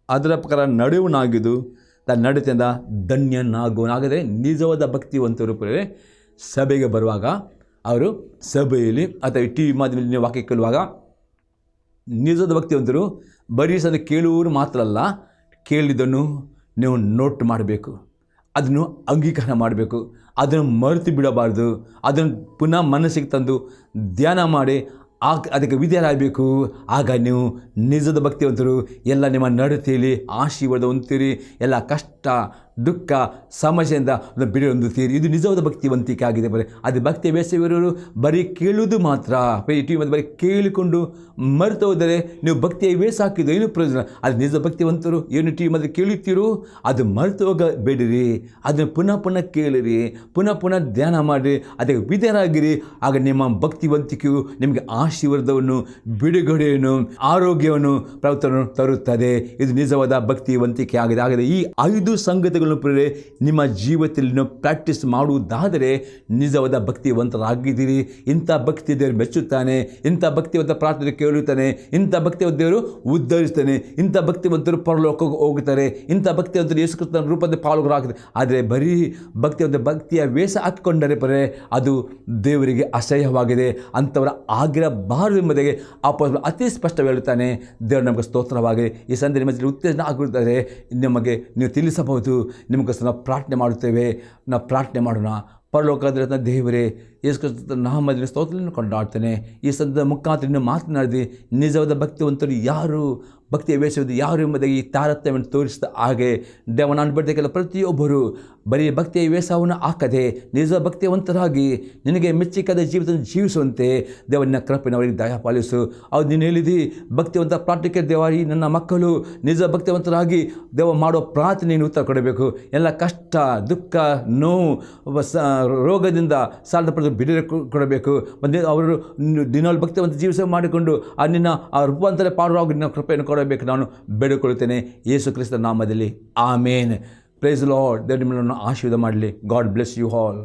ಅದರ ಪ್ರಕಾರ ನಡೆಯುವನಾಗಿದ್ದು, ತನ್ನ ನಡತೆಯಿಂದ ಧನ್ಯನಾಗುವನಾಗದೆ ನಿಜವಾದ ಭಕ್ತಿವಂತರು ಪ್ರೇರೆ ಸಭೆಗೆ ಬರುವಾಗ ಅವರು ಸಭೆಯಲ್ಲಿ ಅಥವಾ ಟಿ ವಿ ಮಾಧ್ಯಮದಲ್ಲಿ ವಾಕ್ಯ ಕೇಳುವಾಗ ನಿಜದ ಭಕ್ತಿವಂತರು ಬರೀ ಸದ ಕೇಳುವವರು ಮಾತ್ರ ಅಲ್ಲ ಕೇಳಿದ್ದನ್ನು ನೀವು ನೋಟ್ ಮಾಡಬೇಕು. ಅದನ್ನು ಅಂಗೀಕಾರ ಮಾಡಬೇಕು. ಅದನ್ನು ಮರೆತು ಬಿಡಬಾರ್ದು. ಅದನ್ನು ಪುನಃ ಮನಸ್ಸಿಗೆ ತಂದು ಧ್ಯಾನ ಮಾಡಿ ಆ ಅದಕ್ಕೆ ವಿಧೇಯರಾಗಬೇಕು. ಆಗ ನೀವು ನಿಜದ ಭಕ್ತಿವಂತರು. ಎಲ್ಲ ನಿಮ್ಮ ನಡತೆಯಲ್ಲಿ ಆಶೀರ್ವಾದ ಹೊಂದ್ತೀರಿ ಎಲ್ಲ ಕಷ್ಟ ದುಃಖ, ಸಮಸ್ಯೆಯಿಂದ ಒಂದು ಬಿಡಿ ತೀರಿ ಇದು ನಿಜವಾದ ಭಕ್ತಿವಂತಿಕೆ ಆಗಿದೆ ಬರೀ. ಅದು ಭಕ್ತಿ ಬೇಸವಿರೋರು ಬರೀ ಕೇಳುವುದು ಮಾತ್ರ. ಈ ಟಿ ವಿ ಬರೀ ಕೇಳಿಕೊಂಡು ಮರೆತು ಹೋದರೆ ನೀವು ಭಕ್ತಿಯ ವೇಷ ಹಾಕಿದ್ದು ಏನು ಪ್ರಯೋಜನ? ಅದು ನಿಜ ಭಕ್ತಿವಂತರು ಏನು ಟಿ ವಿ ಮಧ್ಯೆ ಕೇಳುತ್ತೀರೋ ಅದು ಮರೆತು ಹೋಗಬೇಡಿರಿ ಅದನ್ನು ಪುನಃ ಪುನಃ ಕೇಳಿರಿ. ಪುನಃ ಪುನಃ ಧ್ಯಾನ ಮಾಡಿರಿ. ಅದಕ್ಕೆ ವಿಧರಾಗಿರಿ ಆಗ ನಿಮ್ಮ ಭಕ್ತಿವಂತಿಕೆಯು ನಿಮಗೆ ಆಶೀರ್ವಾದವನ್ನು, ಬಿಡುಗಡೆಯನ್ನು, ಆರೋಗ್ಯವನ್ನು ಪ್ರವರ್ತನ ತರುತ್ತದೆ. ಇದು ನಿಜವಾದ ಭಕ್ತಿವಂತಿಕೆ ಆಗಿದೆ ಆಗಿದೆ ಈ ಐದು ಸಂಗತಿಗಳನ್ನು ಪ್ರೇರೆ ನಿಮ್ಮ ಜೀವಿತದಲ್ಲಿ ಪ್ರಾಕ್ಟೀಸ್ ಮಾಡುವುದಾದರೆ ನಿಜವಾದ ಭಕ್ತಿವಂತರಾಗಿದ್ದೀರಿ. ಇಂಥ ಭಕ್ತಿ ದೇವರು ಮೆಚ್ಚುತ್ತಾನೆ, ಇಂಥ ಭಕ್ತಿವಂತ ಪ್ರಾರ್ಥನೆ ಕೇಳುತ್ತಾನೆ, ಇಂಥ ಭಕ್ತಿವಂತ ದೇವರು ಉದ್ಧರಿಸ್ತಾನೆ ಇಂಥ ಭಕ್ತಿವಂತರು ಪರಲೋಕಕ್ಕೆ ಹೋಗುತ್ತಾರೆ, ಇಂಥ ಭಕ್ತಿವಂತರು ಯೇಸುಕ್ರಿಸ್ತನ ರೂಪದಲ್ಲಿ ರೂಪದ ಪಾಲುಗರಾಗಿದೆ ಆದರೆ ಬರೀ ಭಕ್ತಿವಂತ ಭಕ್ತಿಯ ವೇಷ ಹಾಕಿಕೊಂಡರೆ ಪರೇ, ಅದು ದೇವರಿಗೆ ಅಸಹ್ಯವಾಗಿದೆ. ಅಂಥವರ ಆಗಿರಬಾರದು ಎಂಬುದಾಗಿ ಅಪ್ಪ ಅತಿ ಸ್ಪಷ್ಟ ಹೇಳುತ್ತಾನೆ. ದೇವರು ನಮಗೆ ಸ್ತೋತ್ರವಾಗಿದೆ ಈ ಸಂದರ್ಭದಲ್ಲಿ ಉತ್ತೇಜನ ಆಗಿರುತ್ತದೆ ನಿಮಗೆ ನೀವು ತಿಳಿಸಬಹುದು. ನಿಮಗೋಸ್ಕರ ನಾವು ಪ್ರಾರ್ಥನೆ ಮಾಡುತ್ತೇವೆ. ನಾವು ಪ್ರಾರ್ಥನೆ ಮಾಡೋಣ. ಪರಲೋಕದ ದೇವರೇ, ಯೇಸು ನಾ ಮಧ್ಯ ಸ್ತೋತ್ರವನ್ನು ಕೊಂಡಾಡ್ತೇನೆ. ಈ ಸಂದರ್ಭ ಮುಖಾಂತರ ನೀವು ಮಾತನಾಡಿದೆ ನಿಜವಾದ ಭಕ್ತಿವಂತರು ಯಾರು? ಭಕ್ತಿಯ ವೇಷವಿದ್ದು ಯಾರು ಎಂಬುದಾಗಿ ಈ ತಾರತಮ್ಯವನ್ನು ತೋರಿಸಿದ ಹಾಗೆ ದೇವನಾನ್ ಬಿಡ್ತಕ್ಕಲ್ಲ ಪ್ರತಿಯೊಬ್ಬರು ಬರೀ ಭಕ್ತಿಯ ವೇಷವನ್ನು ಹಾಕದೆ ನಿಜ ಭಕ್ತಿವಂತರಾಗಿ ನಿನಗೆ ಮೆಚ್ಚಿಕದ ಜೀವಿತ ಜೀವಿಸುವಂತೆ ದೇವನ ಕೃಪೆನವರಿಗೆ ದಯ ಪಾಲಿಸು. ಅವ್ರು ನೀನು ಹೇಳಿದಿ, ಭಕ್ತಿವಂತ ಪ್ರಾರ್ಥಿಕೆ ದೇವಾರಿ, ನನ್ನ ಮಕ್ಕಳು ನಿಜ ಭಕ್ತಿವಂತರಾಗಿ ದೇವ ಮಾಡೋ ಪ್ರಾರ್ಥನೆಯನ್ನು ಉತ್ತರ ಕೊಡಬೇಕು. ಎಲ್ಲ ಕಷ್ಟ, ದುಃಖ, ನೋವು ರೋಗದಿಂದ ಸಾಲದ ಪಡೆದು ಬಿಡುಗಡೆ ಕೊಡಬೇಕು. ಮತ್ತು ಅವರು ದಿನಾಲು ಭಕ್ತಿವಂತ ಜೀವಿಸ ಮಾಡಿಕೊಂಡು ಆ ನಿನ್ನ ಆ ರೂಪಾಂತರ ಪಾಡುವಾಗ ನಿನ್ನ ಕೃಪೆಯನ್ನು ಕೊಡಬೇಕು. ನಾನು ಬೇಡಿಕೊಳ್ಳುತ್ತೇನೆ. ಯೇಸು ಕ್ರಿಸ್ತ ನಾಮದಲ್ಲಿ. ಆಮೇನ್. ಪ್ರೈಸ್ ಲಾರ್ಡ್ ದೇವರು ನಿಮ್ಮನ್ನು ಆಶೀರ್ವಾದ ಮಾಡಲಿ ಗಾಡ್ ಬ್ಲೆಸ್ ಯು ಆಲ್